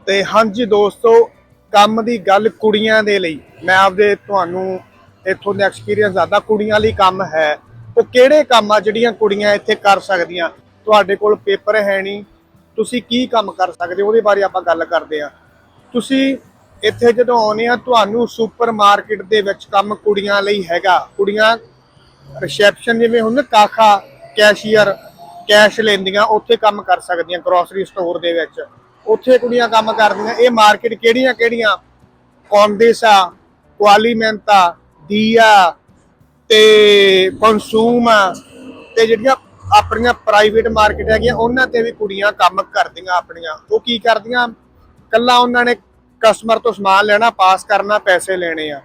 ਤੇ ਹਾਂਜੀ ਦੋਸਤੋ, ਕੰਮ ਦੀ ਗੱਲ ਕੁੜੀਆਂ ਦੇ ਲਈ। ਮੈਂ ਆਪਦੇ ਤੁਹਾਨੂੰ ਇੱਥੋਂ ਦਾ ਐਕਸਪੀਰੀਅੰਸ ਆਦਾ ਕੁੜੀਆਂ ਲਈ ਕੰਮ ਹੈ। ਉਹ ਕਿਹੜੇ ਕੰਮ ਆ ਜਿਹੜੀਆਂ ਕੁੜੀਆਂ ਇੱਥੇ ਕਰ ਸਕਦੀਆਂ? ਤੁਹਾਡੇ ਕੋਲ ਪੇਪਰ ਹੈ ਨਹੀਂ। ਤੁਸੀਂ ਕੀ ਕੰਮ ਕਰ ਸਕਦੇ ਹੋ? ਉਹਦੇ ਬਾਰੇ ਆਪਾਂ ਗੱਲ ਕਰਦੇ ਆ ਤੁਸੀਂ ਇੱਥੇ ਜਦੋਂ ਆਉਨੇ ਆ ਤੁਹਾਨੂੰ ਸੁਪਰਮਾਰਕਟ ਦੇ ਵਿੱਚ ਕੰਮ ਕੁੜੀਆਂ ਲਈ ਹੈਗਾ। ਕੁੜੀਆਂ ਰਿਸੈਪਸ਼ਨ ਜਿਵੇਂ ਹੁੰਦਾ ਕਾਖਾ ਕੈਸ਼ੀਅਰ, ਕੈਸ਼ ਲੈਂਦੀਆਂ, ਉੱਥੇ ਕੰਮ ਕਰ ਸਕਦੀਆਂ ਗਰੋਸਰੀ ਸਟੋਰ ਦੇ ਵਿੱਚ। ਉੱਥੇ ਕੁੜੀਆਂ ਕੰਮ ਕਰਦੀਆਂ। ਇਹ ਮਾਰਕੀਟ ਕਿਹੜੀਆਂ ਕਿਹੜੀਆਂ? ਕੌਂਦੇਸਾ ਕੁਆਲੀਮੈਂਤਾ, ਦੀਆ ਤੇ ਕੰਸੂਮ ਤੇ ਜਿਹੜੀਆਂ ਆਪਣੀਆਂ ਪ੍ਰਾਈਵੇਟ ਮਾਰਕੀਟ ਹੈਗੀਆਂ, ਉਹਨਾਂ ਤੇ ਵੀ ਕੁੜੀਆਂ ਕੰਮ ਕਰਦੀਆਂ ਆਪਣੀਆਂ। ਉਹ ਕੀ ਕਰਦੀਆਂ? ਕੱਲਾ ਉਹਨਾਂ ਨੇ ਕਸਟਮਰ ਤੋਂ ਸਮਾਨ ਲੈਣਾ ਪਾਸ ਕਰਨਾ, ਪੈਸੇ ਲੈਣੇ ਆ।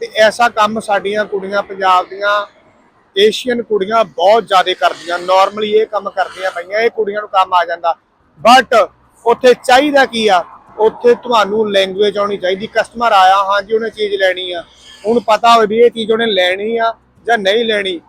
ਤੇ ਐਸਾ ਕੰਮ ਸਾਡੀਆਂ ਕੁੜੀਆਂ ਪੰਜਾਬ ਦੀਆਂ ਏਸ਼ੀਅਨ ਕੁੜੀਆਂ ਬਹੁਤ ਜ਼ਿਆਦਾ ਕਰਦੀਆਂ। ਨਾਰਮਲੀ ਇਹ ਕੰਮ ਕਰਦੀਆਂ ਪਈਆਂ, ਇਹ ਕੁੜੀਆਂ ਨੂੰ ਕੰਮ ਆ ਜਾਂਦਾ। ਬਟ ਉੱਥੇ ਚਾਹੀਦਾ ਕੀ ਆ? ਉੱਥੇ ਤੁਹਾਨੂੰ ਲੈਂਗੁਏਜ ਆਉਣੀ ਚਾਹੀਦੀ। ਕਸਟਮਰ ਆਇਆ, ਹਾਂਜੀ, ਉਹਨੇ ਚੀਜ਼ ਲੈਣੀ ਆ। ਹੁਣ ਪਤਾ ਹੋਵੇ ਵੀ ਇਹ ਚੀਜ਼ ਉਹਨੇ ਲੈਣੀ ਆ ਜਾਂ ਨਹੀਂ ਲੈਣੀ।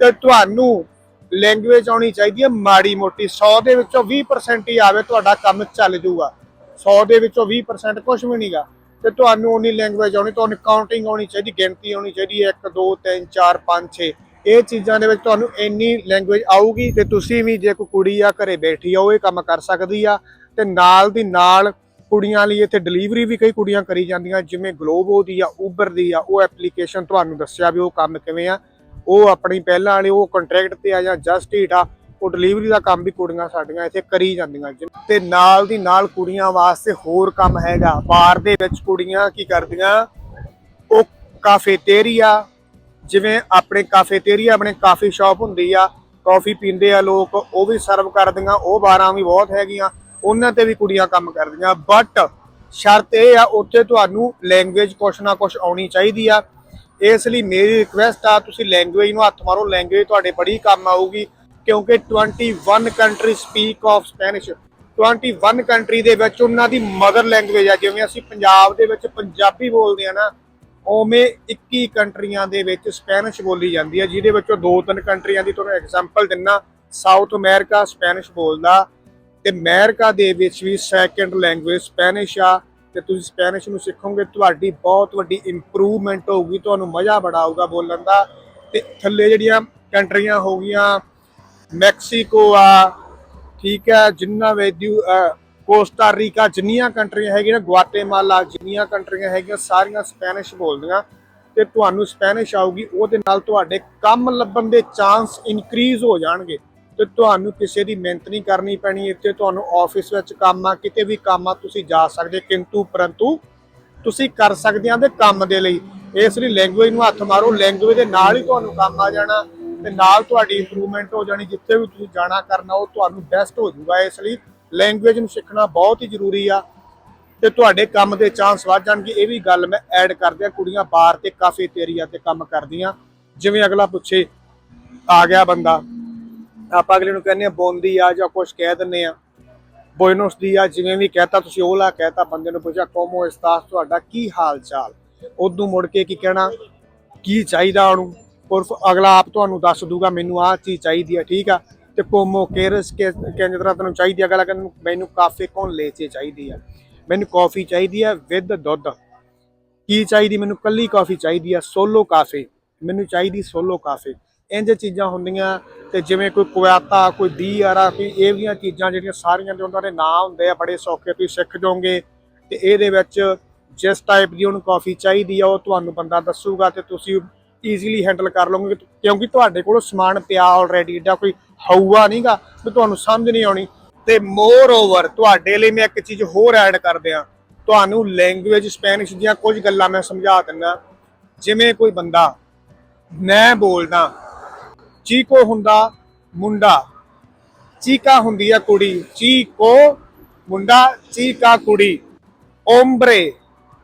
ਤੇ ਤੁਹਾਨੂੰ ਲੈਂਗੁਏਜ ਆਉਣੀ ਚਾਹੀਦੀ ਹੈ ਮਾੜੀ ਮੋਟੀ। 100 ਦੇ ਵਿੱਚੋਂ 20% ਹੀ ਆਵੇ, ਤੁਹਾਡਾ ਕੰਮ ਚੱਲ ਜਾਊਗਾ 100 ਦੇ ਵਿੱਚੋਂ 20% ਕੁਝ ਵੀ ਨਹੀਂਗਾ ਤੇ ਤੁਹਾਨੂੰ ਉਨੀ ਲੈਂਗੁਏਜ ਆਉਣੀ, ਤੁਹਾਨੂੰ ਕਾਊਂਟਿੰਗ ਆਉਣੀ ਚਾਹੀਦੀ, ਗਿਣਤੀ ਆਉਣੀ ਚਾਹੀਦੀ 1 2 3 4 5 6 ਇਹ ਚੀਜ਼ਾਂ ਦੇ ਵਿੱਚ ਤੁਹਾਨੂੰ ਇੰਨੀ ਲੈਂਗੁਏਜ ਆਊਗੀ ਤੇ ਤੁਸੀਂ ਵੀ ਜੇ ਕੋਈ ਕੁੜੀ ਆ ਘਰੇ ਬੈਠੀ ਆ, ਉਹ ਇਹ ਕੰਮ ਕਰ ਸਕਦੀ ਆ। ਤੇ ਨਾਲ ਦੀ ਨਾਲ ਕੁੜੀਆਂ ਲਈ ਇੱਥੇ ਡਿਲੀਵਰੀ ਵੀ ਕਈ ਕੁੜੀਆਂ ਕਰੀ ਜਾਂਦੀਆਂ, ਜਿਵੇਂ ਗਲੋਬੋ ਦੀ ਆ ਉਬਰ ਦੀ ਆ, ਉਹ ਐਪਲੀਕੇਸ਼ਨ ਤੁਹਾਨੂੰ ਦੱਸਿਆ ਵੀ ਉਹ ਕੰਮ ਕਿਵੇਂ ਆ। ਉਹ ਆਪਣੀ ਪਹਿਲਾਂ ਵਾਲੇ, ਉਹ ਕੰਟਰੈਕਟ ਤੇ ਆ ਜਾਂ ਜਸਟ ਹੀਟ ਆ ਉਹ ਡਿਲੀਵਰੀ ਦਾ ਕੰਮ ਵੀ ਕੁੜੀਆਂ ਸਾਡੀਆਂ ਇੱਥੇ ਕਰੀ ਜਾਂਦੀਆਂ ਜਿ- ਤੇ ਨਾਲ ਦੀ ਨਾਲ ਕੁੜੀਆਂ ਵਾਸਤੇ ਹੋਰ ਕੰਮ ਹੈਗਾ। ਬਾਰ ਦੇ ਵਿੱਚ ਕੁੜੀਆਂ ਕੀ ਕਰਦੀਆਂ, ਉਹ ਕਾਫੇਟੇਰੀਆ ਜਿਵੇਂ ਆਪਣੇ ਕਾਫੇਟੇਰੀਆ ਆਪਣੇ ਕਾਫੀ ਸ਼ਾਪ ਹੁੰਦੀ ਆ ਕਾਫੀ ਪੀਂਦੇ ਆ ਲੋਕ, ਉਹ ਵੀ ਸਰਵ ਕਰਦੀਆਂ, ਉਹ ਬਾਰਾਂ ਵੀ ਬਹੁਤ ਹੈਗੀਆਂ, ਉਹਨਾਂ ਤੇ ਵੀ ਕੁੜੀਆਂ ਕੰਮ ਕਰਦੀਆਂ। ਬਟ ਸ਼ਰਤ ਇਹ ਆ, ਉੱਥੇ ਤੁਹਾਨੂੰ ਲੈਂਗੁਏਜ ਕੁਛ ਨਾ ਕੁਛ ਆਉਣੀ ਚਾਹੀਦੀ ਆ। ਇਸ ਲਈ ਮੇਰੀ ਰਿਕੁਐਸਟ ਆ, ਤੁਸੀਂ ਲੈਂਗੁਏਜ ਨੂੰ ਹੱਥ ਮਾਰੋ ਲੈਂਗੁਏਜ ਤੁਹਾਡੇ ਬੜੀ ਕੰਮ ਆਊਗੀ। ਕਿਉਂਕਿ 21 country speak of Spanish 21 country ਦੇ ਵਿੱਚ ਉਹਨਾਂ ਦੀ ਮਦਰ ਲੈਂਗੁਏਜ ਆ, ਜਿਵੇਂ ਅਸੀਂ ਪੰਜਾਬ ਦੇ ਵਿੱਚ ਪੰਜਾਬੀ ਬੋਲਦੇ ਆ ਨਾ, ਉਵੇਂ 21 ਕੰਟਰੀਆਂ ਦੇ ਵਿੱਚ ਸਪੈਨਿਸ਼ ਬੋਲੀ ਜਾਂਦੀ ਹੈ ਜਿਹਦੇ ਵਿੱਚੋਂ ਦੋ ਤਿੰਨ ਕੰਟਰੀਆਂ ਦੀ ਤੁਹਾਨੂੰ ਐਗਜ਼ਾਮਪਲ ਦਿੰਨਾ। ਸਾਊਥ ਅਮਰੀਕਾ ਸਪੈਨਿਸ਼ ਬੋਲਦਾ, ਤੇ ਅਮਰੀਕਾ ਦੇ ਵਿੱਚ ਵੀ ਸੈਕੰਡ ਲੈਂਗੁਏਜ ਸਪੈਨਿਸ਼ ਆ, ਤੇ ਤੁਸੀਂ ਸਪੈਨਿਸ਼ ਨੂੰ ਸਿੱਖੋਗੇ, ਤੁਹਾਡੀ ਬਹੁਤ ਵੱਡੀ ਇੰਪਰੂਵਮੈਂਟ ਹੋਊਗੀ, ਤੁਹਾਨੂੰ ਮਜ਼ਾ ਬੜਾ ਆਊਗਾ ਬੋਲਣ ਦਾ। ਤੇ ਥੱਲੇ ਜਿਹੜੀਆਂ ਕੰਟਰੀਆਂ ਹੋ ਗਈਆਂ ਮੈਕਸੀਕੋ ਆ, ਠੀਕ ਹੈ, ਜਿੰਨਾ ਵੈਦਿਊ ਕੋਸਟਾਰੀਕਾ ਜਿੰਨੀਆਂ ਕੰਟਰੀਆਂ ਹੈਗੀਆਂ ਗੁਆਟੇਮਾਲਾ ਜਿੰਨੀਆਂ ਕੰਟਰੀਆਂ ਹੈਗੀਆਂ, ਸਾਰੀਆਂ ਸਪੈਨਿਸ਼ ਬੋਲਦੀਆਂ। ਤੇ ਤੁਹਾਨੂੰ ਸਪੈਨਿਸ਼ ਆਊਗੀ, ਉਹਦੇ ਨਾਲ ਤੁਹਾਡੇ ਕੰਮ ਲੱਭਣ ਦੇ ਚਾਂਸ ਇਨਕਰੀਜ਼ ਹੋ ਜਾਣਗੇ। ਤੇ ਤੁਹਾਨੂੰ ਕਿਸੇ ਦੀ ਮਿਹਨਤ ਨਹੀਂ ਕਰਨੀ ਪੈਣੀ, ਇੱਥੇ ਤੁਹਾਨੂੰ ਆਫਿਸ ਵਿੱਚ ਕੰਮ ਆ, ਕਿਤੇ ਵੀ ਕੰਮ ਆ, ਤੁਸੀਂ ਜਾ ਸਕਦੇ, ਕਿੰਤੂ ਪਰੰਤੂ ਤੁਸੀਂ ਕਰ ਸਕਦੇ ਆ ਦੇ ਕੰਮ ਦੇ ਲਈ। ਇਸ ਲਈ ਲੈਂਗੁਏਜ ਨੂੰ ਹੱਥ ਮਾਰੋ ਲੈਂਗੁਏਜ ਦੇ ਨਾਲ ਹੀ ਤੁਹਾਨੂੰ ਕੰਮ ਆ ਜਾਣਾ। ਤੇ ਨਾਲ ਤੁਹਾਡੀ ਇੰਪਰੂਵਮੈਂਟ ਹੋ ਜਾਣੀ, ਜਿੱਥੇ ਵੀ ਤੁਸੀਂ ਜਾਣਾ, ਕਰਨਾ, ਉਹ ਤੁਹਾਨੂੰ ਬੈਸਟ ਹੋ ਜਾਊਗਾ। ਇਸ ਲਈ ਲੈਂਗੁਏਜ ਨੂੰ ਸਿੱਖਣਾ ਬਹੁਤ ਹੀ ਜ਼ਰੂਰੀ ਆ ਤੇ ਤੁਹਾਡੇ ਕੰਮ ਦੇ ਚਾਂਸ ਵੱਧ ਜਾਣਗੇ। ਇਹ ਵੀ ਗੱਲ ਮੈਂ ਐਡ ਕਰ ਦਿਆਂ ਕੁੜੀਆਂ ਬਾਹਰ ਤੇ ਕਾਫੀ ਤੇਰੀਆ ਤੇ ਕੰਮ ਕਰਦੀਆਂ। ਜਿਵੇਂ ਅਗਲਾ ਪੁੱਛੇ, ਆ ਗਿਆ ਬੰਦਾ। ਆਪਾਂ ਅਗਲੇ ਨੂੰ ਕਹਿੰਦੇ ਆ ਬੋਂਦੀ ਆ ਜਾਂ ਕੁਝ ਕਹਿ ਦਿੰਨੇ ਆ। ਬੋਇਨੋਸ ਦੀ ਆ, ਜਿਵੇਂ ਵੀ ਕਹਤਾ ਤੁਸੀਂ ਉਹਲਾ ਕਹਤਾ, ਬੰਦੇ ਨੂੰ ਪੁੱਛਿਆ, ਕੋਮੋ ਇਸਤਾਸ ਤੁਹਾਡਾ ਕੀ ਹਾਲ ਚਾਲ ਉਦੋਂ ਮੁੜ ਕੇ ਕੀ ਕਹਿਣਾ? ਕੀ ਚਾਹੀਦਾ ਉਹਨੂੰ? ਉਰਫ ਅਗਲਾ ਆਪ ਤੁਹਾਨੂੰ ਦੱਸ ਦੂਗਾ, ਮੈਨੂੰ ਆਹ ਚੀਜ਼ ਚਾਹੀਦੀ ਹੈ, ਠੀਕ ਆ? ਤੇ ਕੋਮੋ ਕੇਰਸ ਕੇ, ਕਿੰਜ ਤਰ੍ਹਾਂ ਤੈਨੂੰ ਚਾਹੀਦੀ ਹੈ? ਅਗਲਾ ਕਹਿੰਦਾ, ਮੈਨੂੰ ਕਾਫੇ ਕੌਣ ਲੇਚੇ ਚਾਹੀਦੀ ਆ। ਮੈਨੂੰ ਕਾਫੀ ਚਾਹੀਦੀ ਹੈ ਵਿਦ ਦੁੱਧ। ਕੀ ਚਾਹੀਦੀ? ਮੈਨੂੰ ਕੱਲੀ ਕਾਫੀ ਚਾਹੀਦੀ ਹੈ ਸੋਲੋ ਕਾਫੇ। ਮੈਨੂੰ ਚਾਹੀਦੀ ਸੋਲੋ ਕਾਫੇ। ਇੰਜ ਚੀਜ਼ਾਂ ਹੁੰਦੀਆਂ ਤੇ ਜਿਵੇਂ ਕੋਈ ਕੁਆਤਾ, ਕੋਈ ਦੀਆਰਾ ਕੋਈ ਇਹ ਵੀਆਂ ਚੀਜ਼ਾਂ ਜਿਹੜੀਆਂ ਸਾਰੀਆਂ ਦੇ ਉਹਨਾਂ ਦੇ ਨਾਂ ਹੁੰਦੇ ਆ, ਬੜੇ ਸੌਖੇ, ਤੁਸੀਂ ਸਿੱਖ ਜਾਓਗੇ। ਤੇ ਇਹਦੇ ਵਿੱਚ ਜਿਸ ਟਾਈਪ ਦੀ ਉਹਨੂੰ ਕਾਫੀ ਚਾਹੀਦੀ ਆ, ਉਹ ਤੁਹਾਨੂੰ ਬੰਦਾ ਦੱਸੂਗਾ ਤੇ ਤੁਸੀਂ ਈਜ਼ੀਲੀ ਹੈਂਡਲ ਕਰ ਲਓਗੇ ਕਿਉਂਕਿ ਤੁਹਾਡੇ ਕੋਲ ਸਮਾਨ ਪਿਆ ਆਲਰੇਡੀ ਏਡਾ ਕੋਈ ਹਊਆ ਨਹੀਂਗਾ ਤੇ ਤੁਹਾਨੂੰ ਸਮਝ ਨਹੀਂ ਆਉਣੀ। ਤੇ ਮੋਰ ਓਵਰ ਤੁਹਾਡੇ ਲਈ ਮੈਂ ਇੱਕ ਚੀਜ਼ ਹੋਰ ਐਡ ਕਰ ਦਿਆਂ ਤੁਹਾਨੂੰ ਲੈਂਗੁਏਜ ਸਪੈਨਿਸ਼ ਦੀਆਂ ਕੁਝ ਗੱਲਾਂ ਮੈਂ ਸਮਝਾ ਦਿੰਦਾ। ਜਿਵੇਂ ਕੋਈ ਬੰਦਾ, ਮੈਂ ਬੋਲਦਾ, ਚੀਕੋ ਹੁੰਦਾ ਮੁੰਡਾ, ਚੀਕਾ ਹੁੰਦੀ ਆ ਕੁੜੀ, ਚੀਕੋ ਮੁੰਡਾ, ਚੀਕਾ ਕੁੜੀ, ਓਮਬਰੇ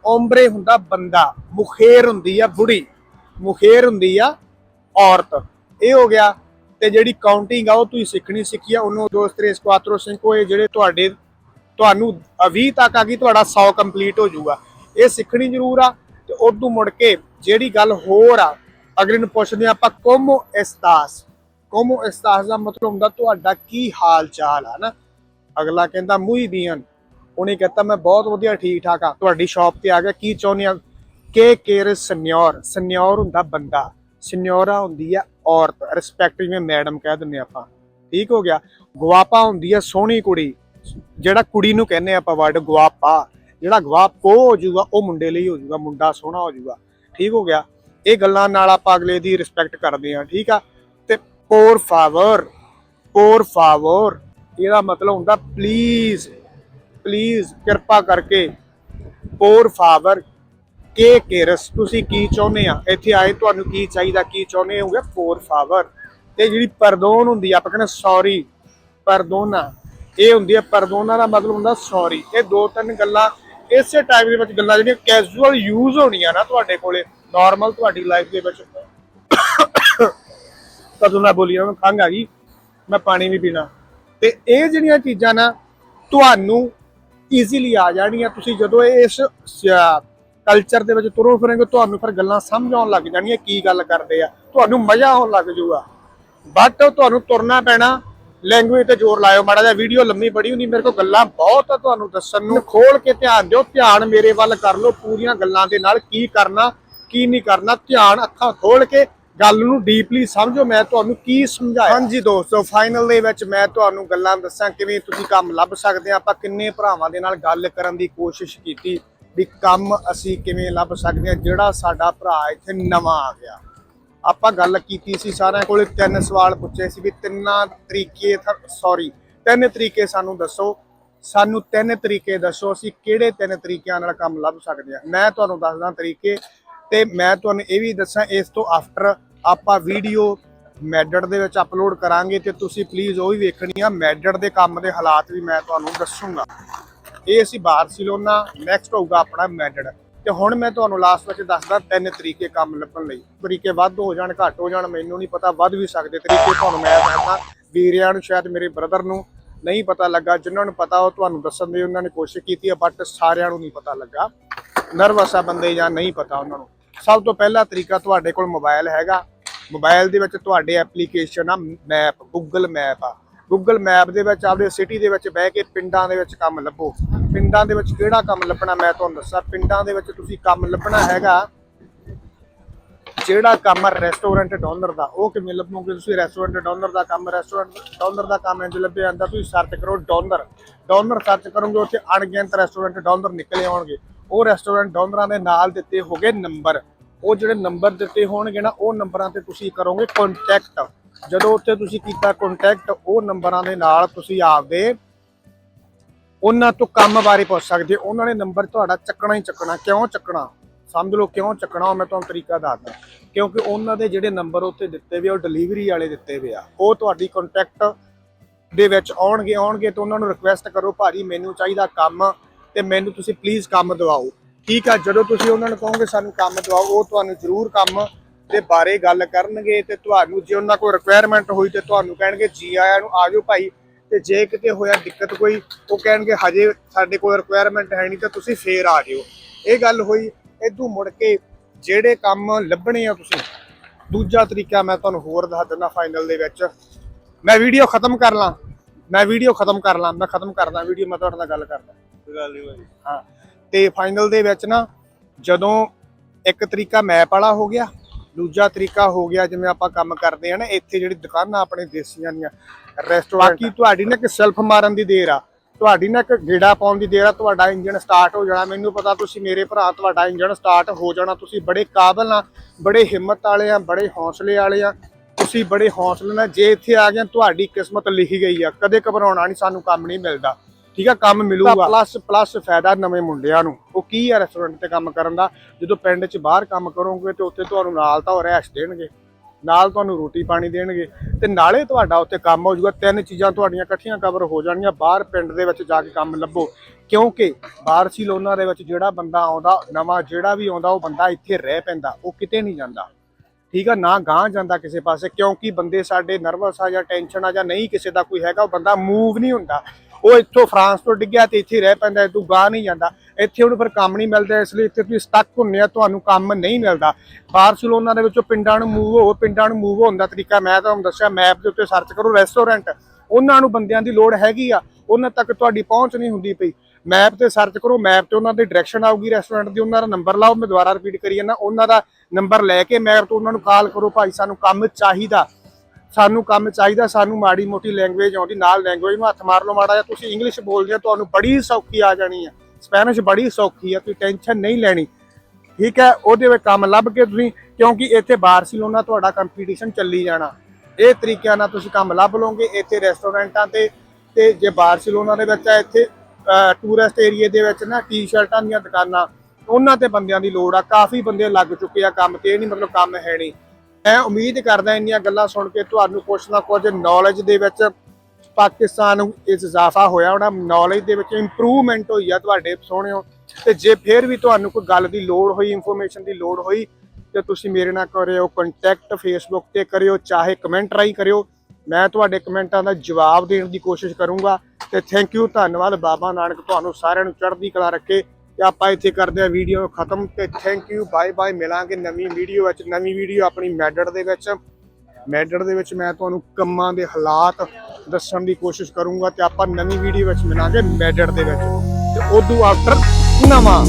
ਓਮਬਰੇ ਹੁੰਦਾ ਬੰਦਾ, ਮੁਖੇਰ ਹੁੰਦੀ ਆ ਬੁੜੀ। ਮੁਖੇਰ ਹੁੰਦੀ ਆ, ਔਰਤ। ਇਹ ਹੋ ਗਿਆ, ਤੇ ਜਿਹੜੀ ਕਾਊਂਟਿੰਗ ਆ, ਉਹ ਤੁਸੀਂ ਸਿੱਖਣੀ ਸਿੱਖੀ ਆ, ਉਹਨੂੰ ਦੋਸਤ ਰੇਸ ਕੁਆਤਰੋ ਸਿੰਘ ਕੋਏ ਜਿਹੜੇ ਤੁਹਾਡੇ, ਤੁਹਾਨੂੰ 20 ਤੱਕ ਆ ਗਈ, ਤੁਹਾਡਾ 100 ਕੰਪਲੀਟ ਹੋ ਜਾਊਗਾ। ਇਹ ਸਿੱਖਣੀ ਜ਼ਰੂਰ ਆ, ਤੇ ਉਦੋਂ ਮੁੜ ਕੇ ਜਿਹੜੀ ਗੱਲ ਹੋਰ ਆ, ਅਗਲੇ ਨੂੰ ਪੁੱਛਦੇ ਆ ਆਪਾਂ, ਕੋਮੋ ਐਸਤਾਸ ਕੋਮੋ ਇਸਤਾਸ ਦਾ ਮਤਲਬ ਹੁੰਦਾ, ਤੁਹਾਡਾ ਕੀ ਹਾਲ ਚਾਲ ਆ? ਨਾ, ਅਗਲਾ ਕਹਿੰਦਾ ਮੁਈ ਬੀਨ ਉਹਨੇ ਕਹਤਾ, ਮੈਂ ਬਹੁਤ ਵਧੀਆ ਠੀਕ ਠਾਕ ਆ। ਤੁਹਾਡੀ ਸ਼ਾਪ ਤੇ ਆ ਗਿਆ, ਕੀ ਚਾਹੁੰਦੇ ਆ? ਕੇ ਕੇਅਰ ਸਨਿਓਰ ਸਨਿਓਰ ਹੁੰਦਾ ਬੰਦਾ, ਸਨਿਓਰਾ ਹੁੰਦੀ ਆ ਔਰਤ ਰਿਸਪੈਕਟ ਜਿਵੇਂ ਮੈਡਮ ਕਹਿ ਦਿੰਦੇ ਆਪਾਂ, ਠੀਕ ਹੋ ਗਿਆ, ਗੁਆਪਾ ਹੁੰਦੀ ਹੈ ਸੋਹਣੀ ਕੁੜੀ, ਜਿਹੜਾ ਕੁੜੀ ਨੂੰ ਕਹਿੰਦੇ ਆਪਾਂ ਵਰਡ ਗੁਆਪਾ, ਜਿਹੜਾ ਗੁਆਪੋ ਹੋ ਜਾਊਗਾ, ਉਹ ਮੁੰਡੇ ਲਈ ਹੋ ਜਾਊਗਾ, ਮੁੰਡਾ ਸੋਹਣਾ ਹੋ ਜਾਊਗਾ, ਠੀਕ ਹੋ ਗਿਆ, ਇਹ ਗੱਲਾਂ ਨਾਲ ਆਪਾਂ ਅਗਲੇ ਦੀ ਰਿਸਪੈਕਟ ਕਰਦੇ ਹਾਂ, ਠੀਕ ਆ, ਤੇ ਪੋਰ ਫਾਵਰ ਪੋਰ ਫਾਵਰ ਇਹਦਾ ਮਤਲਬ ਹੁੰਦਾ ਪਲੀਜ਼ ਪਲੀਜ਼ ਕਿਰਪਾ ਕਰਕੇ ਪੋਰ ਫਾਵਰ ਕੇ ਕੇਰਸ, ਤੁਸੀਂ ਕੀ ਚਾਹੁੰਦੇ ਆ? ਇੱਥੇ ਆਏ, ਤੁਹਾਨੂੰ ਕੀ ਚਾਹੀਦਾ, ਕੀ ਚਾਹੁੰਦੇ ਹੋਗੇ? ਪੋਰ ਫਾਵਰ ਤੇ ਜਿਹੜੀ ਪਰਦੋਨ ਹੁੰਦੀ ਆ, ਆਪਾਂ ਕਹਿੰਦੇ ਸੌਰੀ ਪਰਦੋਨਾ। ਇਹ ਹੁੰਦੀ ਹੈ ਪਰਦੋਨਾ ਦਾ ਮਤਲਬ ਹੁੰਦਾ ਸੌਰੀ ਇਹ ਦੋ ਤਿੰਨ ਗੱਲਾਂ, ਇਸੇ ਟਾਈਪ ਦੇ ਵਿੱਚ ਗੱਲਾਂ ਜਿਹੜੀਆਂ ਕੈਜੂਅਲ ਯੂਜ਼ ਹੋਣੀਆਂ ਨਾ ਤੁਹਾਡੇ ਕੋਲੇ ਨਾਰਮਲ ਤੁਹਾਡੀ ਲਾਈਫ ਦੇ ਵਿੱਚ। ਕਦੋਂ ਨਾ ਬੋਲੀ ਮੈਂ ਖੰਗ ਆ ਗਈ। ਮੈਂ ਪਾਣੀ ਵੀ ਪੀਣਾ। ਤੇ ਇਹ ਜਿਹੜੀਆਂ ਚੀਜ਼ਾਂ ਨਾ, ਤੁਹਾਨੂੰ ਈਜ਼ੀਲੀ ਆ ਜਾਣਗੀਆਂ ਤੁਸੀਂ ਜਦੋਂ ਇਸ ਕਲਚਰ ਦੇ ਵਿੱਚ ਤੁਰੋ ਫਿਰੋਗੇ, ਤੁਹਾਨੂੰ ਫਿਰ ਗੱਲਾਂ ਸਮਝ ਆਉਣ ਲੱਗ ਜਾਣੀਆਂ ਕੀ ਗੱਲ ਕਰਦੇ ਆ। ਤੁਹਾਨੂੰ ਮਜ਼ਾ ਆਉਣ ਲੱਗ ਜਾਊਗਾ। ਬਟ ਤੁਹਾਨੂੰ ਤੁਰਨਾ ਪੈਣਾ ਲੈਂਗੁਏਜ ਤੇ ਜ਼ੋਰ ਲਾਇਓ ਮਾੜਾ ਜਿਹਾ ਵੀਡੀਓ ਲੰਮੀ ਬੜੀ ਹੁੰਦੀ, ਮੇਰੇ ਕੋਲ ਗੱਲਾਂ ਬਹੁਤ ਆ ਤੁਹਾਨੂੰ ਦੱਸਣ ਨੂੰ। ਖੋਲ ਕੇ ਧਿਆਨ ਦਿਓ, ਧਿਆਨ ਮੇਰੇ ਵੱਲ ਕਰ ਲਓ, ਪੂਰੀਆਂ ਗੱਲਾਂ ਦੇ ਨਾਲ ਕੀ ਕਰਨਾ, ਕੀ ਨਹੀਂ ਕਰਨਾ, ਧਿਆਨ ਅੱਖਾਂ ਖੋਲ ਕੇ ਗੱਲ ਨੂੰ ਡੀਪਲੀ ਸਮਝੋ, ਮੈਂ ਤੁਹਾਨੂੰ ਕੀ ਸਮਝਾਇਆ। ਹਾਂਜੀ ਦੋਸਤੋ ਫਾਈਨਲ ਦੇ ਵਿੱਚ ਮੈਂ ਤੁਹਾਨੂੰ ਗੱਲਾਂ ਦੱਸਾਂ, ਕਿਵੇਂ ਤੁਸੀਂ ਕੰਮ ਲੱਭ ਸਕਦੇ ਆ, ਆਪਾਂ ਕਿੰਨੇ ਭਰਾਵਾਂ ਦੇ ਨਾਲ ਗੱਲ ਕਰਨ ਦੀ ਕੋਸ਼ਿਸ਼ ਕੀਤੀ। ਵੀ ਕੰਮ ਅਸੀਂ ਕਿਵੇਂ ਲੱਭ ਸਕਦੇ ਹਾਂ, ਜਿਹੜਾ ਸਾਡਾ ਭਰਾ ਇੱਥੇ ਨਵਾਂ ਆ ਗਿਆ। ਆਪਾਂ ਗੱਲ ਕੀਤੀ ਸੀ ਸਾਰਿਆਂ ਕੋਲੇ, ਤਿੰਨ ਸਵਾਲ ਪੁੱਛੇ ਸੀ ਵੀ ਤਿੰਨਾਂ ਤਰੀਕੇ ਸੌਰੀ ਤਿੰਨ ਤਰੀਕੇ ਸਾਨੂੰ ਦੱਸੋ। ਸਾਨੂੰ ਤਿੰਨ ਤਰੀਕੇ ਦੱਸੋ, ਅਸੀਂ ਕਿਹੜੇ ਤਿੰਨ ਤਰੀਕਿਆਂ ਨਾਲ ਕੰਮ ਲੱਭ ਸਕਦੇ ਹਾਂ। ਮੈਂ ਤੁਹਾਨੂੰ ਦੱਸਦਾ ਤਰੀਕੇ, ਤੇ ਮੈਂ ਤੁਹਾਨੂੰ ਇਹ ਵੀ ਦੱਸਾਂ, ਇਸ ਤੋਂ ਆਫਟਰ ਆਪਾਂ ਵੀਡੀਓ ਮੈਡਡ ਦੇ ਵਿੱਚ ਅਪਲੋਡ ਕਰਾਂਗੇ, ਤੇ ਤੁਸੀਂ ਪਲੀਜ਼ ਉਹ ਵੀ ਵੇਖਣੀ ਆ ਮੈਡਡ ਦੇ ਕੰਮ ਦੇ ਹਾਲਾਤ ਵੀ ਮੈਂ ਤੁਹਾਨੂੰ ਦੱਸੂਗਾ। ਇਹ ਅਸੀਂ ਬਾਰਸੀਲੋਨਾ ਨੈਕਸਟ ਹੋਊਗਾ ਆਪਣਾ ਮੈਡਡ। ਤੇ ਹੁਣ ਮੈਂ ਤੁਹਾਨੂੰ ਲਾਸਟ ਵਿੱਚ ਦੱਸਦਾ ਤਿੰਨ ਤਰੀਕੇ ਕੰਮ ਲੱਭਣ ਲਈ। ਤਰੀਕੇ ਵੱਧ ਹੋ ਜਾਣ, ਘੱਟ ਹੋ ਜਾਣ, ਮੈਨੂੰ ਨਹੀਂ ਪਤਾ, ਵੱਧ ਵੀ ਸਕਦੇ। ਤਰੀਕੇ ਤੁਹਾਨੂੰ ਮੈਂ ਦੱਸਦਾ। ਵੀਰਿਆਂ ਨੂੰ, ਸ਼ਾਇਦ ਮੇਰੇ ਬ੍ਰਦਰ ਨੂੰ ਨਹੀਂ ਪਤਾ ਲੱਗਾ, ਜਿਨ੍ਹਾਂ ਨੂੰ ਪਤਾ, ਉਹ ਤੁਹਾਨੂੰ ਦੱਸਣ ਦੀ ਉਹਨਾਂ ਨੇ ਕੋਸ਼ਿਸ਼ ਕੀਤੀ ਹੈ ਬਟ ਸਾਰਿਆਂ ਨੂੰ ਨਹੀਂ ਪਤਾ ਲੱਗਾ। ਨਰਵਸ ਆ ਬੰਦੇ ਜਾਂ ਨਹੀਂ ਪਤਾ ਉਹਨਾਂ ਨੂੰ। ਸਭ ਤੋਂ ਪਹਿਲਾ ਤਰੀਕਾ ਤੁਹਾਡੇ ਕੋਲ ਮੋਬਾਈਲ ਹੈਗਾ। ਮੋਬਾਈਲ ਦੇ ਵਿੱਚ ਤੁਹਾਡੇ ਐਪਲੀਕੇਸ਼ਨ ਆ ਮੈਪ ਗੂਗਲ ਮੈਪ ਆ। ਗੂਗਲ ਮੈਪ ਦੇ ਵਿੱਚ, ਆਪਦੇ ਸਿਟੀ ਦੇ ਵਿੱਚ ਬਹਿ ਕੇ ਪਿੰਡਾਂ ਦੇ ਵਿੱਚ ਕੰਮ ਲੱਭੋ। ਪਿੰਡਾਂ ਦੇ ਵਿੱਚ ਕਿਹੜਾ ਕੰਮ ਲੱਭਣਾ, ਮੈਂ ਤੁਹਾਨੂੰ ਦੱਸਾਂ, ਪਿੰਡਾਂ ਦੇ ਵਿੱਚ ਤੁਸੀਂ ਕੰਮ ਲੱਭਣਾ ਹੈਗਾ, ਜਿਹੜਾ ਕੰਮ ਰੈਸਟੋਰੈਂਟ ਡੋਨਰ ਦਾ, ਉਹ ਕਿਵੇਂ ਲੱਭੋਗੇ ਤੁਸੀਂ? ਰੈਸਟੋਰੈਂਟ ਡੋਨਰ ਦਾ ਕੰਮ ਰੈਸਟੋਰੈਂਟ ਡੋਨਰ ਦਾ ਕੰਮ ਇੰਜ ਲੱਭਿਆ ਜਾਂਦਾ, ਤੁਸੀਂ ਸਰਚ ਕਰੋ ਡੋਨਰ ਡੋਨਰ ਸਰਚ ਕਰੋਗੇ, ਉੱਥੇ ਅਣਗਿਣਤ ਰੈਸਟੋਰੈਂਟ ਡੋਨਰ ਨਿਕਲੇ ਆਉਣਗੇ, ਉਹ ਰੈਸਟੋਰੈਂਟ ਡੋਨਰਾਂ ਦੇ ਨਾਲ ਦਿੱਤੇ ਹੋਗੇ ਨੰਬਰ ਉਹ ਜਿਹੜੇ ਨੰਬਰ ਦਿੱਤੇ ਹੋਣਗੇ ਨਾ, ਉਹ ਨੰਬਰਾਂ ਤੇ ਤੁਸੀਂ ਕਰੋਗੇ ਕੰਟੈਕਟ ਜਦੋਂ ਉੱਥੇ ਤੁਸੀਂ ਕੀਤਾ ਕੰਟੈਕਟ ਉਹ ਨੰਬਰਾਂ ਦੇ ਨਾਲ ਤੁਸੀਂ ਆਪਦੇ ਉਹਨਾਂ ਤੋਂ ਕੰਮ ਬਾਰੇ ਪੁੱਛ ਸਕਦੇ ਉਹਨਾਂ ਨੇ ਨੰਬਰ ਤੁਹਾਡਾ ਚੱਕਣਾ ਹੀ ਚੱਕਣਾ। ਕਿਉਂ ਚੱਕਣਾ? ਸਮਝ ਲਓ ਕਿਉਂ ਚੱਕਣਾ? ਉਹ ਮੈਂ ਤੁਹਾਨੂੰ ਤਰੀਕਾ ਦੱਸਦਾ ਕਿਉਂਕਿ ਉਹਨਾਂ ਦੇ ਜਿਹੜੇ ਨੰਬਰ ਉੱਥੇ ਦਿੱਤੇ ਵੇ ਉਹ ਡਿਲੀਵਰੀ ਵਾਲੇ ਦਿੱਤੇ ਵੇ ਆ। ਉਹ ਤੁਹਾਡੀ ਕੰਟੈਕਟ ਦੇ ਵਿੱਚ ਆਉਣਗੇ ਆਉਣਗੇ ਤਾਂ ਉਹਨਾਂ ਨੂੰ ਰਿਕੁਐਸਟ ਕਰੋ, ਭਾਜੀ, ਮੈਨੂੰ ਚਾਹੀਦਾ ਕੰਮ ਤੇ ਮੈਨੂੰ ਤੁਸੀਂ ਪਲੀਜ਼ ਕੰਮ ਦਿਵਾਓ। ਠੀਕ ਆ, ਜਦੋਂ ਤੁਸੀਂ ਉਹਨਾਂ ਨੂੰ ਕਹੋਗੇ, ਸਾਨੂੰ ਕੰਮ ਦਿਵਾਓ, ਉਹ ਤੁਹਾਨੂੰ ਜ਼ਰੂਰ ਕੰਮ ਦੇ ਬਾਰੇ ਗੱਲ ਕਰਨਗੇ ਤੇ ਤੁਹਾਨੂੰ ਜੇ ਉਹਨਾਂ ਕੋਈ ਰਿਕੁਆਇਰਮੈਂਟ ਹੋਈ ਤੇ ਤੁਹਾਨੂੰ ਕਹਿਣਗੇ, ਜੀ ਆਇਆਂ ਨੂੰ ਆਜੋ ਭਾਈ। ਤੇ ਜੇ ਕਿਤੇ ਹੋਇਆ ਦਿੱਕਤ ਕੋਈ ਉਹ ਕਹਿਣਗੇ ਹਜੇ ਸਾਡੇ ਕੋਲ ਰਿਕੁਆਇਰਮੈਂਟ ਹੈ ਨਹੀਂ ਤਾਂ ਤੁਸੀਂ ਫੇਰ ਆ ਜਿਓ। ਇਹ ਗੱਲ ਹੋਈ ਇਦੋਂ ਮੁੜ ਕੇ ਜਿਹੜੇ ਕੰਮ ਲੱਭਣੇ ਆ ਤੁਸੀਂ ਦੂਜਾ ਤਰੀਕਾ ਮੈਂ ਤੁਹਾਨੂੰ ਹੋਰ ਦੱਸ ਦਿੰਦਾ ਫਾਈਨਲ ਦੇ ਵਿੱਚ। ਮੈਂ ਵੀਡੀਓ ਖਤਮ ਕਰ ਲਾਂ ਮੈਂ ਵੀਡੀਓ ਖਤਮ ਕਰ ਲਾਂ ਮੈਂ ਖਤਮ ਕਰਦਾ ਵੀਡੀਓ ਮੈਂ ਤੁਹਾਡੇ ਨਾਲ ਗੱਲ ਕਰਦਾ। ਕੋਈ ਗੱਲ ਨਹੀਂ ਭਾਈ। ਹਾਂ ਤੇ ਫਾਈਨਲ ਦੇ ਵਿੱਚ ਨਾ ਜਦੋਂ ਇੱਕ ਤਰੀਕਾ ਮੈਪ ਵਾਲਾ ਹੋ ਗਿਆ ਦੂਜਾ ਤਰੀਕਾ ਹੋ ਗਿਆ ਜਿਵੇਂ ਆਪਾਂ ਕੰਮ ਕਰਦੇ ਆ ਨਾ ਇੱਥੇ ਜਿਹੜੀ ਦੁਕਾਨਾਂ ਆਪਣੇ ਦੇਸੀਆਂ ਦੀਆਂ ਰੈਸਟੋਰੈਂਟ ਬਾਕੀ ਤੁਹਾਡੀ ਨਾ ਕਿ ਸੈਲਫ ਮਾਰਨ ਦੀ ਦੇਰ ਆ। ਤੁਹਾਡੀ ਨਾ ਇੱਕ ਗੇੜਾ ਪਾਉਣ ਦੀ ਦੇਰ ਆ ਤੁਹਾਡਾ ਇੰਜਨ ਸਟਾਰਟ ਹੋ ਜਾਣਾ। ਮੈਨੂੰ ਪਤਾ ਤੁਸੀਂ ਮੇਰੇ ਭਰਾ ਤੁਹਾਡਾ ਇੰਜਨ ਸਟਾਰਟ ਹੋ ਜਾਣਾ। ਤੁਸੀਂ ਬੜੇ ਕਾਬਲ ਆ ਬੜੇ ਹਿੰਮਤ ਵਾਲੇ ਆ ਬੜੇ ਹੌਸਲੇ ਵਾਲੇ ਆ। ਤੁਸੀਂ ਬੜੇ ਹੌਸਲੇ ਨਾਲ ਜੇ ਇੱਥੇ ਆ ਗਏ ਤੁਹਾਡੀ ਕਿਸਮਤ ਲਿਖੀ ਗਈ ਆ। ਕਦੇ ਘਬਰਾਉਣਾ ਨਹੀਂ ਸਾਨੂੰ ਕੰਮ ਨਹੀਂ ਮਿਲਦਾ। ਠੀਕ ਆ ਕੰਮ ਮਿਲੂਗਾ। ਪਲੱਸ ਪਲੱਸ ਫਾਇਦਾ ਨਵੇਂ ਮੁੰਡਿਆਂ ਨੂੰ। ਉਹ ਕੀ ਆ ਰੈਸਟੋਰੈਂਟ ਤੇ ਕੰਮ ਕਰਨ ਦਾ? ਜਦੋਂ ਪਿੰਡ 'ਚ ਬਾਹਰ ਕੰਮ ਕਰੋਗੇ ਤੇ ਉੱਥੇ ਤੁਹਾਨੂੰ ਨਾਲ ਤਾਂ ਉਹ ਰਹਿਸ਼ ਦੇਣਗੇ। ਨਾਲ ਤੁਹਾਨੂੰ ਰੋਟੀ ਪਾਣੀ ਦੇਣਗੇ। ਤੇ ਨਾਲੇ ਤੁਹਾਡਾ ਉੱਥੇ ਕੰਮ ਹੋ ਜਾਊਗਾ। ਤਿੰਨ ਚੀਜ਼ਾਂ ਤੁਹਾਡੀਆਂ ਇਕੱਠੀਆਂ ਕਵਰ ਹੋ ਜਾਣਗੀਆਂ ਬਾਹਰ ਪਿੰਡ ਦੇ ਵਿੱਚ ਜਾ ਕੇ ਕੰਮ ਲੱਭੋ। ਕਿਉਂਕਿ ਬਾਰਸੀਲੋਨਾ ਦੇ ਵਿੱਚ ਜਿਹੜਾ ਬੰਦਾ ਆਉਂਦਾ ਨਵਾਂ ਜਿਹੜਾ ਵੀ ਆਉਂਦਾ ਉਹ ਬੰਦਾ ਇੱਥੇ ਰਹਿ ਪੈਂਦਾ। ਉਹ ਕਿਤੇ ਨਹੀਂ ਜਾਂਦਾ। ਠੀਕ ਆ ਨਾ ਗਾਂ ਜਾਂਦਾ ਕਿਸੇ ਪਾਸੇ। ਕਿਉਂਕਿ ਬੰਦੇ ਸਾਡੇ ਨਰਵਸ ਆ ਜਾਂ ਟੈਨਸ਼ਨ ਆ ਜਾਂ ਨਹੀਂ ਕਿਸੇ ਦਾ ਕੋਈ ਹੈਗਾ ਉਹ ਬੰਦਾ ਮੂਵ ਨਹੀਂ ਹੁੰਦਾ। ਉਹ ਇੱਥੋਂ ਫਰਾਂਸ ਤੋਂ ਡਿੱਗਿਆ ਤੇ ਇੱਥੇ ਰਹਿ ਪੈਂਦਾ ਤੂੰ ਗਾਂ ਨਹੀਂ ਜਾਂਦਾ। ਇੱਥੇ ਉਹਨੂੰ ਫਿਰ ਕੰਮ ਨਹੀਂ ਮਿਲਦਾ, ਇਸ ਲਈ ਇੱਥੇ ਤੁਸੀਂ ਸਟਕ ਹੁੰਨੇ ਆ, ਤੁਹਾਨੂੰ ਕੰਮ ਨਹੀਂ ਮਿਲਦਾ। ਬਾਰਸੀਲੋਨਾ ਦੇ ਵਿੱਚੋਂ ਪਿੰਡਾਂ ਨੂੰ ਮੂਵ ਹੋ, ਪਿੰਡਾਂ ਨੂੰ ਮੂਵ ਹੋਣ ਦਾ ਤਰੀਕਾ ਮੈਂ ਤੁਹਾਨੂੰ ਦੱਸਿਆ ਮੈਪ ਦੇ ਉੱਤੇ ਸਰਚ ਕਰੋ ਰੈਸਟੋਰੈਂਟ ਉਹਨਾਂ ਨੂੰ ਬੰਦਿਆਂ ਦੀ ਲੋੜ ਹੈਗੀ ਆ, ਉਹਨਾਂ ਤੱਕ ਤੁਹਾਡੀ ਪਹੁੰਚ ਨਹੀਂ ਹੁੰਦੀ ਪਈ। ਮੈਪ ਤੇ ਸਰਚ ਕਰੋ ਮੈਪ ਤੇ ਉਹਨਾਂ ਦੀ ਡਾਇਰੈਕਸ਼ਨ ਆਊਗੀ ਰੈਸਟੋਰੈਂਟ ਦੀ, ਉਹਨਾਂ ਦਾ ਨੰਬਰ ਲਾਓ, ਮੈਂ ਦੁਬਾਰਾ ਰਿਪੀਟ ਕਰੀ ਜਾਂਦਾ, ਉਹਨਾਂ ਦਾ ਨੰਬਰ ਲੈ ਕੇ ਮੈਪ ਤੋਂ ਉਹਨਾਂ ਨੂੰ ਕਾਲ ਕਰੋ, ਭਾਈ ਸਾਨੂੰ ਕੰਮ ਚਾਹੀਦਾ। ਸਾਨੂੰ ਕੰਮ ਚਾਹੀਦਾ, ਸਾਨੂੰ ਮਾੜੀ ਮੋਟੀ ਲੈਂਗੁਏਜ ਆਉਂਦੀ, ਨਾਲ ਲੈਂਗੁਏਜ ਨੂੰ ਹੱਥ ਮਾਰ ਲਓ ਮਾੜਾ ਜਿਹਾ। ਤੁਸੀਂ ਇੰਗਲਿਸ਼ ਬੋਲਦੇ ਹੋ, ਤੁਹਾਨੂੰ ਬੜੀ ਸੌਖੀ ਆ ਜਾਣੀ ਆ। ਸਪੈਨਿਸ਼ ਬੜੀ ਸੌਖੀ ਆ, ਤੁਸੀਂ ਟੈਨਸ਼ਨ ਨਹੀਂ ਲੈਣੀ। ਠੀਕ ਹੈ, ਉਹਦੇ ਵਿੱਚ ਕੰਮ ਲੱਭ ਕੇ ਤੁਸੀਂ, ਕਿਉਂਕਿ ਇੱਥੇ ਬਾਰਸੀਲੋਨਾ ਤੁਹਾਡਾ ਕੰਪੀਟੀਸ਼ਨ ਚੱਲੀ ਜਾਣਾ। ਇਹ ਤਰੀਕਿਆਂ ਨਾਲ ਤੁਸੀਂ ਕੰਮ ਲੱਭ ਲਓਗੇ, ਇੱਥੇ ਰੈਸਟੋਰੈਂਟਾਂ ਤੇ ਤੇ ਜੇ ਬਾਰਸੀਲੋਨਾ ਦੇ ਵਿੱਚ ਆ ਇੱਥੇ ਟੂਰਿਸਟ ਏਰੀਏ ਦੇ ਵਿੱਚ ਨਾ ਟੀ-ਸ਼ਰਟਾਂ ਦੀਆਂ ਦੁਕਾਨਾਂ, ਉਹਨਾਂ ਤੇ ਬੰਦਿਆਂ ਦੀ ਲੋੜ ਆ। ਕਾਫੀ ਬੰਦੇ ਲੱਗ ਚੁੱਕੇ ਆ ਕੰਮ ਤੇ, ਇਹ ਨਹੀਂ ਮਤਲਬ ਕੰਮ ਹੈ ਨਹੀਂ। ਮੈਂ ਉਮੀਦ ਕਰਦਾ ਇੰਨੀਆਂ ਗੱਲਾਂ ਸੁਣ ਕੇ ਤੁਹਾਨੂੰ ਕੁਛ ਨਾ ਕੁਝ ਨੌਲੇਜ ਦੇ ਵਿੱਚ ਪਾਕਿਸਤਾਨ ਨੂੰ ਇਜ਼ਾਫਾ ਹੋਇਆ ਹੋਣਾ ਨੌਲੇਜ ਦੇ ਵਿੱਚ ਇੰਪਰੂਵਮੈਂਟ ਹੋਈ ਆ ਤੁਹਾਡੇ ਸੋਹਣਿਓ। ਤੇ ਜੇ ਫਿਰ ਵੀ ਤੁਹਾਨੂੰ ਕੋਈ ਗੱਲ ਦੀ ਲੋੜ ਹੋਈ ਇਨਫੋਰਮੇਸ਼ਨ ਦੀ ਲੋੜ ਹੋਈ, ਤੇ ਤੁਸੀਂ ਮੇਰੇ ਨਾਲ ਕਰਿਓ ਕੰਟੈਕਟ ਫੇਸਬੁੱਕ ਤੇ ਕਰਿਓ, ਚਾਹੇ ਕਮੈਂਟ ਰਾਹੀਂ ਕਰਿਓ। ਮੈਂ ਤੁਹਾਡੇ ਕਮੈਂਟਾਂ ਦਾ ਜਵਾਬ ਦੇਣ ਦੀ ਕੋਸ਼ਿਸ਼ ਕਰੂੰਗਾ। ਤੇ ਥੈਂਕ ਯੂ ਧੰਨਵਾਦ। ਬਾਬਾ ਨਾਨਕ, ਤੁਹਾਨੂੰ ਸਾਰਿਆਂ ਨੂੰ ਚੜ੍ਹਦੀ ਕਲਾ ਰੱਖੇ। ਤੇ ਆਪਾਂ ਇੱਥੇ ਕਰਦੇ ਆ ਵੀਡੀਓ ਖਤਮ ਤੇ ਥੈਂਕ ਯੂ ਬਾਏ ਬਾਏ ਮਿਲਾਂਗੇ ਨਵੀਂ ਵੀਡੀਓ ਵਿੱਚ। ਨਵੀਂ ਵੀਡੀਓ ਆਪਣੀ ਮੈਡਰ ਦੇ ਵਿੱਚ। ਮੈਡਰ ਦੇ ਵਿੱਚ ਮੈਂ ਤੁਹਾਨੂੰ ਕੰਮਾਂ ਦੇ ਹਾਲਾਤ ਦੱਸਣ ਦੀ ਕੋਸ਼ਿਸ਼ ਕਰੂੰਗਾ ਤੇ ਆਪਾਂ ਨਵੀਂ ਵੀਡੀਓ ਵਿੱਚ ਮਿਲਾਂਗੇ ਮੈਡਰ ਦੇ ਵਿੱਚ। ਤੇ ਉਦੋਂ ਆਫਟਰ ਨਵਾਂ।